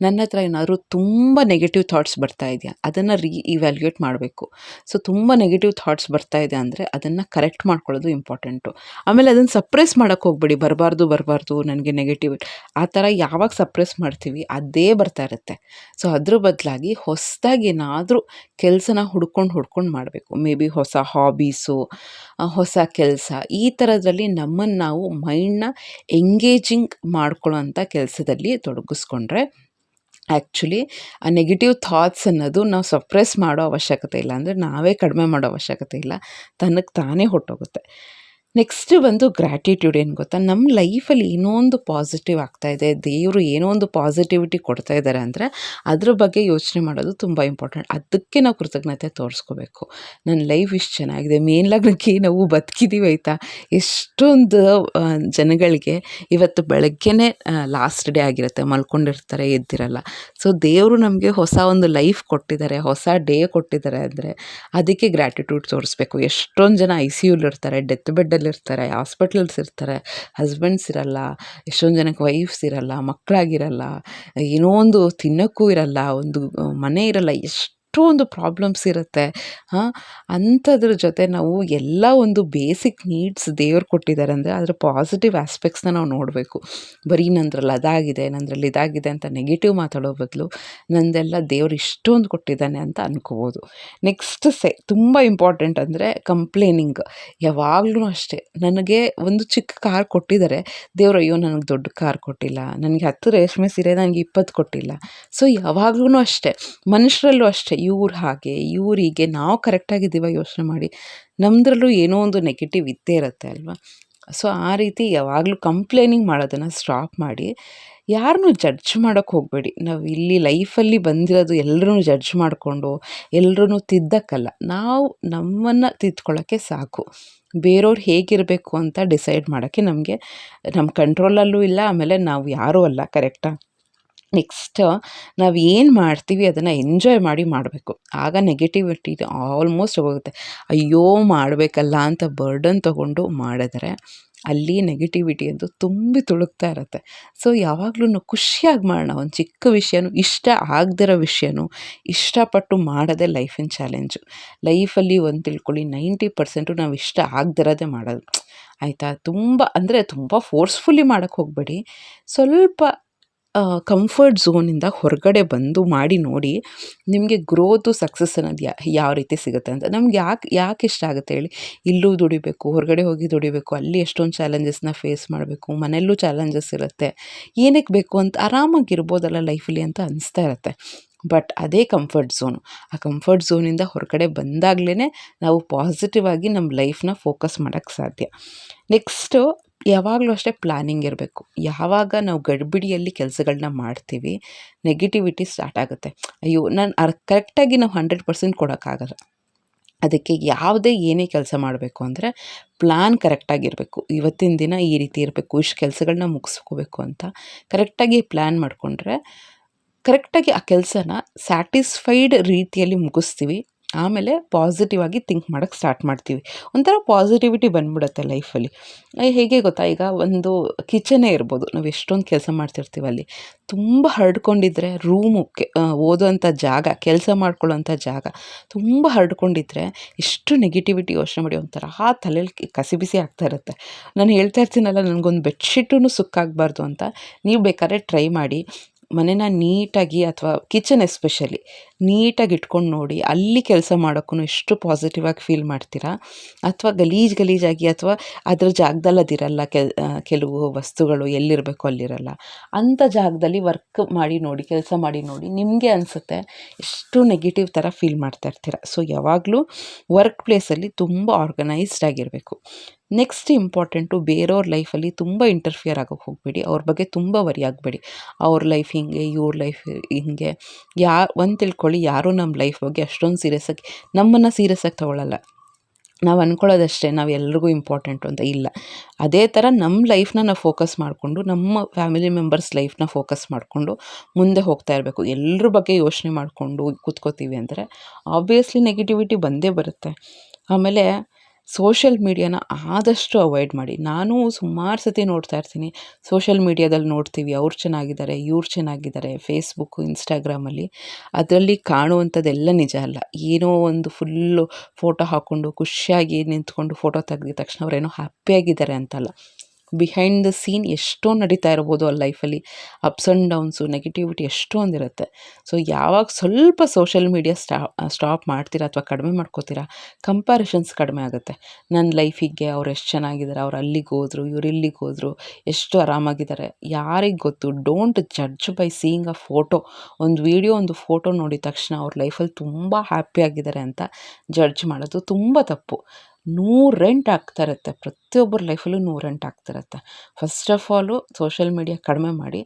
ನನ್ನ ಹತ್ರ ಏನಾದರೂ ತುಂಬ ನೆಗೆಟಿವ್ ಥಾಟ್ಸ್ ಬರ್ತಾ ಇದೆಯಾ? ಅದನ್ನು ರೀ ಇವ್ಯಾಲ್ಯೂಯೇಟ್ ಮಾಡಬೇಕು. ಸೊ ತುಂಬ ನೆಗೆಟಿವ್ ಥಾಟ್ಸ್ ಬರ್ತಾ ಇದೆ ಅಂದರೆ ಅದನ್ನು ಕರೆಕ್ಟ್ ಮಾಡ್ಕೊಳ್ಳೋದು ಇಂಪಾರ್ಟೆಂಟು ಆಮೇಲೆ ಅದನ್ನು ಸಪ್ರೆಸ್ ಮಾಡೋಕ್ಕೆ ಹೋಗ್ಬೇಡಿ. ಬರಬಾರ್ದು ಬರಬಾರ್ದು, ನನಗೆ ನೆಗೆಟಿವ್ ಆ ಥರ ಯಾವಾಗ ಸಪ್ರೆಸ್ ಮಾಡ್ತೀವಿ, ಅದೇ ಬರ್ತಾ ಇರುತ್ತೆ. ಸೊ ಅದ್ರ ಬದಲಾಗಿ ಹೊಸದಾಗಿ ಏನಾದರೂ ಕೆಲಸನ ಹುಡ್ಕೊಂಡು ಹುಡ್ಕೊಂಡು ಮಾಡಬೇಕು. ಮೇ ಬಿ ಹೊಸ ಹಾಬೀಸು ಹೊಸ ಕೆಲಸ. ಈ ಥರದ್ರಲ್ಲಿ ನಮ್ಮನ್ನು ನಾವು ಮೈಂಡ್ನ ಎಂಗೇಜಿಂಗ್ ಮಾಡ್ಕೊಳ್ಳೋ ಅಂಥ ಕೆಲಸದಲ್ಲಿ ತೊಡಗಿಸ್ಕೊಂಡ್ರೆ ಆ್ಯಕ್ಚುಲಿ ಆ ನೆಗೆಟಿವ್ ಥಾಟ್ಸ್ ಅನ್ನೋದು ನಾವು ಸಪ್ರೆಸ್ ಮಾಡೋ ಅವಶ್ಯಕತೆ ಇಲ್ಲ. ಅಂದರೆ ನಾವೇ ಕಡಿಮೆ ಮಾಡೋ ಅವಶ್ಯಕತೆ ಇಲ್ಲ. ತನಗೆ ತಾನೇ ಹೊಟ್ಟೋಗುತ್ತೆ ನೆಕ್ಸ್ಟ್ ಬಂದು ಗ್ರ್ಯಾಟಿಟ್ಯೂಡ್ ಏನು ಗೊತ್ತಾ? ನಮ್ಮ ಲೈಫಲ್ಲಿ ಏನೋ ಒಂದು ಪಾಸಿಟಿವ್ ಇದೆ. ದೇವರು ಏನೋ ಒಂದು ಪಾಸಿಟಿವಿಟಿ ಕೊಡ್ತಾ ಇದ್ದಾರೆ ಅಂದರೆ ಅದ್ರ ಬಗ್ಗೆ ಯೋಚನೆ ಮಾಡೋದು ತುಂಬ ಇಂಪಾರ್ಟೆಂಟ್ ಅದಕ್ಕೆ ನಾವು ಕೃತಜ್ಞತೆ ತೋರಿಸ್ಕೋಬೇಕು. ನನ್ನ ಲೈಫ್ ಇಷ್ಟು ಚೆನ್ನಾಗಿದೆ. ಮೇನ್ಲಾಗಿ ನಾವು ಬದುಕಿದ್ದೀವಿ ಆಯಿತಾ? ಎಷ್ಟೊಂದು ಜನಗಳಿಗೆ ಇವತ್ತು ಬೆಳಗ್ಗೆನೇ ಲಾಸ್ಟ್ ಡೇ ಆಗಿರುತ್ತೆ. ಮಲ್ಕೊಂಡಿರ್ತಾರೆ, ಎದ್ದಿರಲ್ಲ. ಸೊ ದೇವರು ನಮಗೆ ಹೊಸ ಒಂದು ಲೈಫ್ ಕೊಟ್ಟಿದ್ದಾರೆ. ಹೊಸ ಡೇ ಕೊಟ್ಟಿದ್ದಾರೆ ಅಂದರೆ ಅದಕ್ಕೆ ಗ್ರ್ಯಾಟಿಟ್ಯೂಡ್ ತೋರಿಸ್ಬೇಕು. ಎಷ್ಟೊಂದು ಜನ ಐ ಸಿ ಯುಲಿರ್ತಾರೆ ಡೆತ್ ಬೆಡ್ಡಲ್ಲಿ ಇರ್ತಾರೆ ಹಾಸ್ಪಿಟಲ್ಸ್ ಇರ್ತಾರೆ ಹಸ್ಬೆಂಡ್ಸ್ ಇರಲ್ಲ, ಎಷ್ಟೊಂದು ಜನಕ್ಕೆ ವೈಫ್ಸ್ ಇರಲ್ಲ ಮಕ್ಕಳಾಗಿರಲ್ಲ ಏನೋ ಒಂದು ತಿನ್ನೋಕ್ಕೂ ಇರಲ್ಲ, ಒಂದು ಮನೆ ಇರಲ್ಲ ಎಷ್ಟೊಂದು ಪ್ರಾಬ್ಲಮ್ಸ್ ಇರುತ್ತೆ. ಹಾಂ, ಅಂಥದ್ರ ಜೊತೆ ನಾವು ಎಲ್ಲ ಒಂದು ಬೇಸಿಕ್ ನೀಡ್ಸ್ ದೇವ್ರು ಕೊಟ್ಟಿದ್ದಾರೆ ಅಂದರೆ ಅದರ ಪಾಸಿಟಿವ್ ಆಸ್ಪೆಕ್ಟ್ಸ್ನ ನಾವು ನೋಡಬೇಕು. ಬರೀ ನಂದ್ರಲ್ಲಿ ಅದಾಗಿದೆ, ನಂದ್ರಲ್ಲಿ ಇದಾಗಿದೆ ಅಂತ ನೆಗೆಟಿವ್ ಮಾತಾಡೋ ಬದಲು ನಂದೆಲ್ಲ ದೇವ್ರು ಇಷ್ಟೊಂದು ಕೊಟ್ಟಿದ್ದಾನೆ ಅಂತ ಅನ್ಕೋಬೋದು. ನೆಕ್ಸ್ಟ್ ಸೆ ತುಂಬ ಇಂಪಾರ್ಟೆಂಟ್ ಅಂದರೆ ಕಂಪ್ಲೇನಿಂಗ್ ಯಾವಾಗಲೂ ಅಷ್ಟೇ. ನನಗೆ ಒಂದು ಚಿಕ್ಕ ಕಾರ್ ಕೊಟ್ಟಿದ್ದಾರೆ. ದೇವ್ರು ಅಯ್ಯೋ, ನನಗೆ ದೊಡ್ಡ ಕಾರ್ ಕೊಟ್ಟಿಲ್ಲ. ನನಗೆ ಹತ್ತು ರೇಷ್ಮೆ ಸೀರೆ ನನಗೆ ಇಪ್ಪತ್ತು ಕೊಟ್ಟಿಲ್ಲ. ಸೊ ಯಾವಾಗ್ಲೂ ಅಷ್ಟೇ. ಮನುಷ್ಯರಲ್ಲೂ ಅಷ್ಟೇ. ಇವ್ರು ಹಾಗೆ, ಇವ್ರು ಹೀಗೆ, ನಾವು ಕರೆಕ್ಟಾಗಿದ್ದೀವ ಯೋಚನೆ ಮಾಡಿ ನಮ್ಮದ್ರಲ್ಲೂ ಏನೋ ಒಂದು ನೆಗೆಟಿವ್ ಇದ್ದೇ ಇರುತ್ತೆ ಅಲ್ವಾ? ಸೊ ಆ ರೀತಿ ಯಾವಾಗಲೂ ಕಂಪ್ಲೇನಿಂಗ್ ಮಾಡೋದನ್ನು ಸ್ಟಾಪ್ ಮಾಡಿ ಯಾರನ್ನೂ ಜಡ್ಜ್ ಮಾಡೋಕ್ಕೆ ಹೋಗಬೇಡಿ. ನಾವು ಇಲ್ಲಿ ಲೈಫಲ್ಲಿ ಬಂದಿರೋದು ಎಲ್ಲರೂ ಜಡ್ಜ್ ಮಾಡಿಕೊಂಡು ಎಲ್ಲರೂ ತಿದ್ದಕ್ಕಲ್ಲ. ನಾವು ನಮ್ಮನ್ನು ತಿದ್ಕೊಳ್ಳೋಕ್ಕೆ ಸಾಕು. ಬೇರೆಯವ್ರು ಹೇಗಿರಬೇಕು ಅಂತ ಡಿಸೈಡ್ ಮಾಡೋಕ್ಕೆ ನಮಗೆ ನಮ್ಮ ಕಂಟ್ರೋಲಲ್ಲೂ ಇಲ್ಲ, ಆಮೇಲೆ ನಾವು ಯಾರೂ ಅಲ್ಲ ಕರೆಕ್ಟಾ ನೆಕ್ಸ್ಟ್ ನಾವು ಏನು ಮಾಡ್ತೀವಿ ಅದನ್ನು ಎಂಜಾಯ್ ಮಾಡಿ ಮಾಡಬೇಕು. ಆಗ ನೆಗೆಟಿವಿಟಿ ಆಲ್ಮೋಸ್ಟ್ ಹೋಗುತ್ತೆ. ಅಯ್ಯೋ, ಮಾಡಬೇಕಲ್ಲ ಅಂತ ಬರ್ಡನ್ ತೊಗೊಂಡು ಮಾಡಿದರೆ ಅಲ್ಲಿ ನೆಗೆಟಿವಿಟಿ ಅಂತೂ ತುಂಬಿ ತುಳುಕ್ತಾ ಇರುತ್ತೆ. ಸೊ ಯಾವಾಗ್ಲೂ ಖುಷಿಯಾಗಿ ಮಾಡೋಣ. ಒಂದು ಚಿಕ್ಕ ವಿಷಯನೂ, ಇಷ್ಟ ಆಗದಿರೋ ವಿಷಯನೂ ಇಷ್ಟಪಟ್ಟು ಮಾಡೋದೇ ಲೈಫಿನ ಚಾಲೆಂಜು ಲೈಫಲ್ಲಿ ಒಂದು ತಿಳ್ಕೊಳ್ಳಿ ನೈಂಟಿ ಪರ್ಸೆಂಟು ನಾವು ಇಷ್ಟ ಆಗದಿರೋದೇ ಮಾಡೋದು. ಆಯಿತಾ? ತುಂಬ, ಅಂದರೆ ತುಂಬ ಫೋರ್ಸ್ಫುಲ್ಲಿ ಮಾಡೋಕ್ಕೆ ಹೋಗಬೇಡಿ. ಸ್ವಲ್ಪ ಕಂಫರ್ಟ್ ಝೋನಿಂದ ಹೊರಗಡೆ ಬಂದು ಮಾಡಿ ನೋಡಿ ನಿಮಗೆ ಗ್ರೋತು ಸಕ್ಸಸ್ ಅನ್ನೋದು ಯಾವ ರೀತಿ ಸಿಗುತ್ತೆ ಅಂತ. ನಮ್ಗೆ ಯಾಕೆ ಯಾಕೆ ಇಷ್ಟ ಆಗುತ್ತೆ ಹೇಳಿ? ಇಲ್ಲೂ ದುಡಿಬೇಕು, ಹೊರಗಡೆ ಹೋಗಿ ದುಡಿಬೇಕು, ಅಲ್ಲಿ ಎಷ್ಟೊಂದು ಚಾಲೆಂಜಸ್ನ ಫೇಸ್ ಮಾಡಬೇಕು, ಮನೆಯಲ್ಲೂ ಚಾಲೆಂಜಸ್ ಇರುತ್ತೆ. ಏನಕ್ಕೆ ಬೇಕು ಅಂತ ಆರಾಮಾಗಿರ್ಬೋದಲ್ಲ ಲೈಫಲ್ಲಿ ಅಂತ ಅನಿಸ್ತಾ ಇರುತ್ತೆ. ಬಟ್ ಅದೇ ಕಂಫರ್ಟ್ ಝೋನು ಆ ಕಂಫರ್ಟ್ ಝೋನಿಂದ ಹೊರಗಡೆ ಬಂದಾಗಲೇ ನಾವು ಪಾಸಿಟಿವ್ ಆಗಿ ನಮ್ಮ ಲೈಫ್ನ ಫೋಕಸ್ ಮಾಡೋಕ್ಕೆ ಸಾಧ್ಯ. ನೆಕ್ಸ್ಟು ಯಾವಾಗಲೂ ಅಷ್ಟೇ ಪ್ಲ್ಯಾನಿಂಗ್ ಇರಬೇಕು. ಯಾವಾಗ ನಾವು ಗಡ್ಬಿಡಿಯಲ್ಲಿ ಕೆಲಸಗಳನ್ನ ಮಾಡ್ತೀವಿ ನೆಗೆಟಿವಿಟಿ ಸ್ಟಾರ್ಟ್ ಆಗುತ್ತೆ. ಅಯ್ಯೋ, ನಾನು ಅರ್ ಕರೆಕ್ಟಾಗಿ ನಾವು ಹಂಡ್ರೆಡ್ ಪರ್ಸೆಂಟ್ ಕೊಡೋಕ್ಕಾಗಲ್ಲ. ಅದಕ್ಕೆ ಯಾವುದೇ ಏನೇ ಕೆಲಸ ಮಾಡಬೇಕು ಅಂದರೆ ಪ್ಲ್ಯಾನ್ ಕರೆಕ್ಟಾಗಿರಬೇಕು ಇವತ್ತಿನ ದಿನ ಈ ರೀತಿ ಇರಬೇಕು, ಇಷ್ಟು ಕೆಲಸಗಳನ್ನ ಮುಗಿಸ್ಕೋಬೇಕು ಅಂತ ಕರೆಕ್ಟಾಗಿ ಪ್ಲ್ಯಾನ್ ಮಾಡಿಕೊಂಡ್ರೆ ಕರೆಕ್ಟಾಗಿ ಆ ಕೆಲಸನ ಸ್ಯಾಟಿಸ್ಫೈಡ್ ರೀತಿಯಲ್ಲಿ ಮುಗಿಸ್ತೀವಿ. ಆಮೇಲೆ ಪಾಸಿಟಿವ್ ಆಗಿ ಥಿಂಕ್ ಮಾಡೋಕ್ಕೆ ಸ್ಟಾರ್ಟ್ ಮಾಡ್ತೀವಿ. ಒಂಥರ ಪಾಸಿಟಿವಿಟಿ ಬಂದ್ಬಿಡುತ್ತೆ ಲೈಫಲ್ಲಿ ಹೇಗೆ ಗೊತ್ತಾ? ಈಗ ಒಂದು ಕಿಚನೇ ಇರ್ಬೋದು. ನಾವು ಎಷ್ಟೊಂದು ಕೆಲಸ ಮಾಡ್ತಿರ್ತೀವಿ ಅಲ್ಲಿ. ತುಂಬ ಹರಡ್ಕೊಂಡಿದ್ರೆ ರೂಮು ಕೆ ಓದೋಂಥ ಜಾಗ, ಕೆಲಸ ಮಾಡ್ಕೊಳ್ಳೋಂಥ ಜಾಗ ತುಂಬ ಹರಡ್ಕೊಂಡಿದ್ರೆ ಎಷ್ಟು ನೆಗೆಟಿವಿಟಿ ಯೋಚನೆ ಮಾಡಿ ಒಂಥರ ಆ ತಲೆಯಲ್ಲಿ ಕಸಿ ಬಿಸಿ ಆಗ್ತಾ ಇರುತ್ತೆ. ನಾನು ಹೇಳ್ತಾ ಇರ್ತೀನಲ್ಲ, ನನಗೊಂದು ಬೆಡ್ಶೀಟೂ ಸುಕ್ಕಾಗಬಾರ್ದು ಅಂತ. ನೀವು ಬೇಕಾದ್ರೆ ಟ್ರೈ ಮಾಡಿ. ಮನೇನ ನೀಟಾಗಿ ಅಥವಾ ಕಿಚನ್ ಎಸ್ಪೆಷಲಿ ನೀಟಾಗಿ ಇಟ್ಕೊಂಡು ನೋಡಿ ಅಲ್ಲಿ ಕೆಲಸ ಮಾಡೋಕ್ಕೂ ಎಷ್ಟು ಪಾಸಿಟಿವ್ ಆಗಿ ಫೀಲ್ ಮಾಡ್ತೀರಾ? ಅಥವಾ ಗಲೀಜು ಗಲೀಜಾಗಿ ಅಥವಾ ಅದರ ಜಾಗದಲ್ಲಿ ಅದಿರಲ್ಲ ಕೆಲ್ ಕೆಲವು ವಸ್ತುಗಳು ಎಲ್ಲಿರಬೇಕು ಅಲ್ಲಿರಲ್ಲ. ಅಂಥ ಜಾಗದಲ್ಲಿ ವರ್ಕ್ ಮಾಡಿ ನೋಡಿ, ಕೆಲಸ ಮಾಡಿ ನೋಡಿ ನಿಮಗೆ ಅನಿಸುತ್ತೆ ಎಷ್ಟು ನೆಗೆಟಿವ್ ಥರ ಫೀಲ್ ಮಾಡ್ತಾ ಇರ್ತೀರ. ಸೊ ಯಾವಾಗಲೂ ವರ್ಕ್ ಪ್ಲೇಸಲ್ಲಿ ತುಂಬ ಆರ್ಗನೈಸ್ಡ್ ಆಗಿರಬೇಕು. ನೆಕ್ಸ್ಟ್ ಇಂಪಾರ್ಟೆಂಟು ಬೇರೆಯವ್ರ ಲೈಫಲ್ಲಿ ತುಂಬ ಇಂಟರ್ಫಿಯರ್ ಆಗೋಕ್ಕೆ ಹೋಗಬೇಡಿ. ಅವ್ರ ಬಗ್ಗೆ ತುಂಬ ವರಿ ಆಗಬೇಡಿ. ಅವ್ರ ಲೈಫ್ ಹಿಂಗೆ, ಇವ್ರ ಲೈಫ್ ಹಿಂಗೆ. ಯಾ, ಒಂದು ತಿಳ್ಕೊಳ್ಳಿ, ಯಾರೂ ನಮ್ಮ ಲೈಫ್ ಬಗ್ಗೆ ಅಷ್ಟೊಂದು ಸೀರಿಯಸ್ ಆಗಿ, ನಮ್ಮನ್ನು ಸೀರಿಯಸ್ ಆಗಿ ತೊಗೊಳ್ಳಲ್ಲ ನಾವು ಅಂದ್ಕೊಳ್ಳೋದಷ್ಟೇ ನಾವು ಎಲ್ರಿಗೂ ಇಂಪಾರ್ಟೆಂಟು ಅಂತ ಇಲ್ಲ. ಅದೇ ಥರ ನಮ್ಮ ಲೈಫ್ನ ನಾವು ಫೋಕಸ್ ಮಾಡಿಕೊಂಡು, ನಮ್ಮ ಫ್ಯಾಮಿಲಿ ಮೆಂಬರ್ಸ್ ಲೈಫ್ನ ಫೋಕಸ್ ಮಾಡಿಕೊಂಡು ಮುಂದೆ ಹೋಗ್ತಾ ಇರಬೇಕು. ಎಲ್ಲರ ಬಗ್ಗೆ ಯೋಚನೆ ಮಾಡಿಕೊಂಡು ಕೂತ್ಕೋತೀವಿ ಅಂದರೆ ಆಬ್ವಿಯಸ್ಲಿ ನೆಗೆಟಿವಿಟಿ ಬಂದೇ ಬರುತ್ತೆ. ಆಮೇಲೆ ಸೋಷಿಯಲ್ ಮೀಡಿಯಾನ ಆದಷ್ಟು ಅವಾಯ್ಡ್ ಮಾಡಿ. ನಾನು ಸುಮಾರು ಸತಿ ನೋಡ್ತಾ ಇರ್ತೀನಿ. ಸೋಷಿಯಲ್ ಮೀಡಿಯಾದಲ್ಲಿ ನೋಡ್ತೀವಿ ಅವ್ರು ಚೆನ್ನಾಗಿದ್ದಾರೆ, ಇವ್ರು ಚೆನ್ನಾಗಿದ್ದಾರೆ ಫೇಸ್ಬುಕ್ಕು ಇನ್ಸ್ಟಾಗ್ರಾಮಲ್ಲಿ. ಅದರಲ್ಲಿ ಕಾಣುವಂಥದ್ದೆಲ್ಲ ನಿಜ ಅಲ್ಲ. ಏನೋ ಒಂದು ಫುಲ್ಲು ಫೋಟೋ ಹಾಕ್ಕೊಂಡು ಖುಷಿಯಾಗಿ ನಿಂತ್ಕೊಂಡು ಫೋಟೋ ತೆಗೆದ ತಕ್ಷಣ ಅವರೇನೋ ಹ್ಯಾಪಿಯಾಗಿದ್ದಾರೆ ಅಂತಲ್ಲ. ಬಿಹೈಂಡ್ ದ ಸೀನ್ ಎಷ್ಟೋ ನಡೀತಾ ಇರ್ಬೋದು ಆ ಲೈಫಲ್ಲಿ ಅಪ್ಸ್ ಆ್ಯಂಡ್ ಡೌನ್ಸು ನೆಗೆಟಿವಿಟಿ ಎಷ್ಟೊಂದಿರುತ್ತೆ ಸೊ ಯಾವಾಗ ಸ್ವಲ್ಪ ಸೋಷಿಯಲ್ ಮೀಡಿಯಾ ಸ್ಟಾ ಸ್ಟಾಪ್ ಮಾಡ್ತೀರಾ ಅಥವಾ ಕಡಿಮೆ ಮಾಡ್ಕೋತೀರಾ ಕಂಪ್ಯಾರಿಷನ್ಸ್ ಕಡಿಮೆ ಆಗುತ್ತೆ. ನನ್ನ ಲೈಫಿಗೆ ಅವ್ರು ಎಷ್ಟು ಚೆನ್ನಾಗಿದ್ದಾರೆ ಅವ್ರು ಅಲ್ಲಿಗೆ ಹೋದ್ರು, ಇವ್ರು ಇಲ್ಲಿಗೆ ಹೋದರು, ಎಷ್ಟು ಆರಾಮಾಗಿದ್ದಾರೆ ಯಾರಿಗೆ ಗೊತ್ತು? Don't judge by seeing a photo ಒಂದು ವೀಡಿಯೋ ಒಂದು ಫೋಟೋ ನೋಡಿದ ತಕ್ಷಣ ಅವ್ರ ಲೈಫಲ್ಲಿ ತುಂಬ ಹ್ಯಾಪಿಯಾಗಿದ್ದಾರೆ ಅಂತ ಜಡ್ಜ್ ಮಾಡೋದು ತುಂಬ ತಪ್ಪು. ನೂರೆಂಟು ರೆಂಟ್ ಇರುತ್ತೆ. ಪ್ರತಿಯೊಬ್ಬರ ಲೈಫಲ್ಲೂ ನೂರೆಂಟು ಆಗ್ತಿರುತ್ತೆ first of all social media ಕಡಿಮೆ ಮಾಡಿ.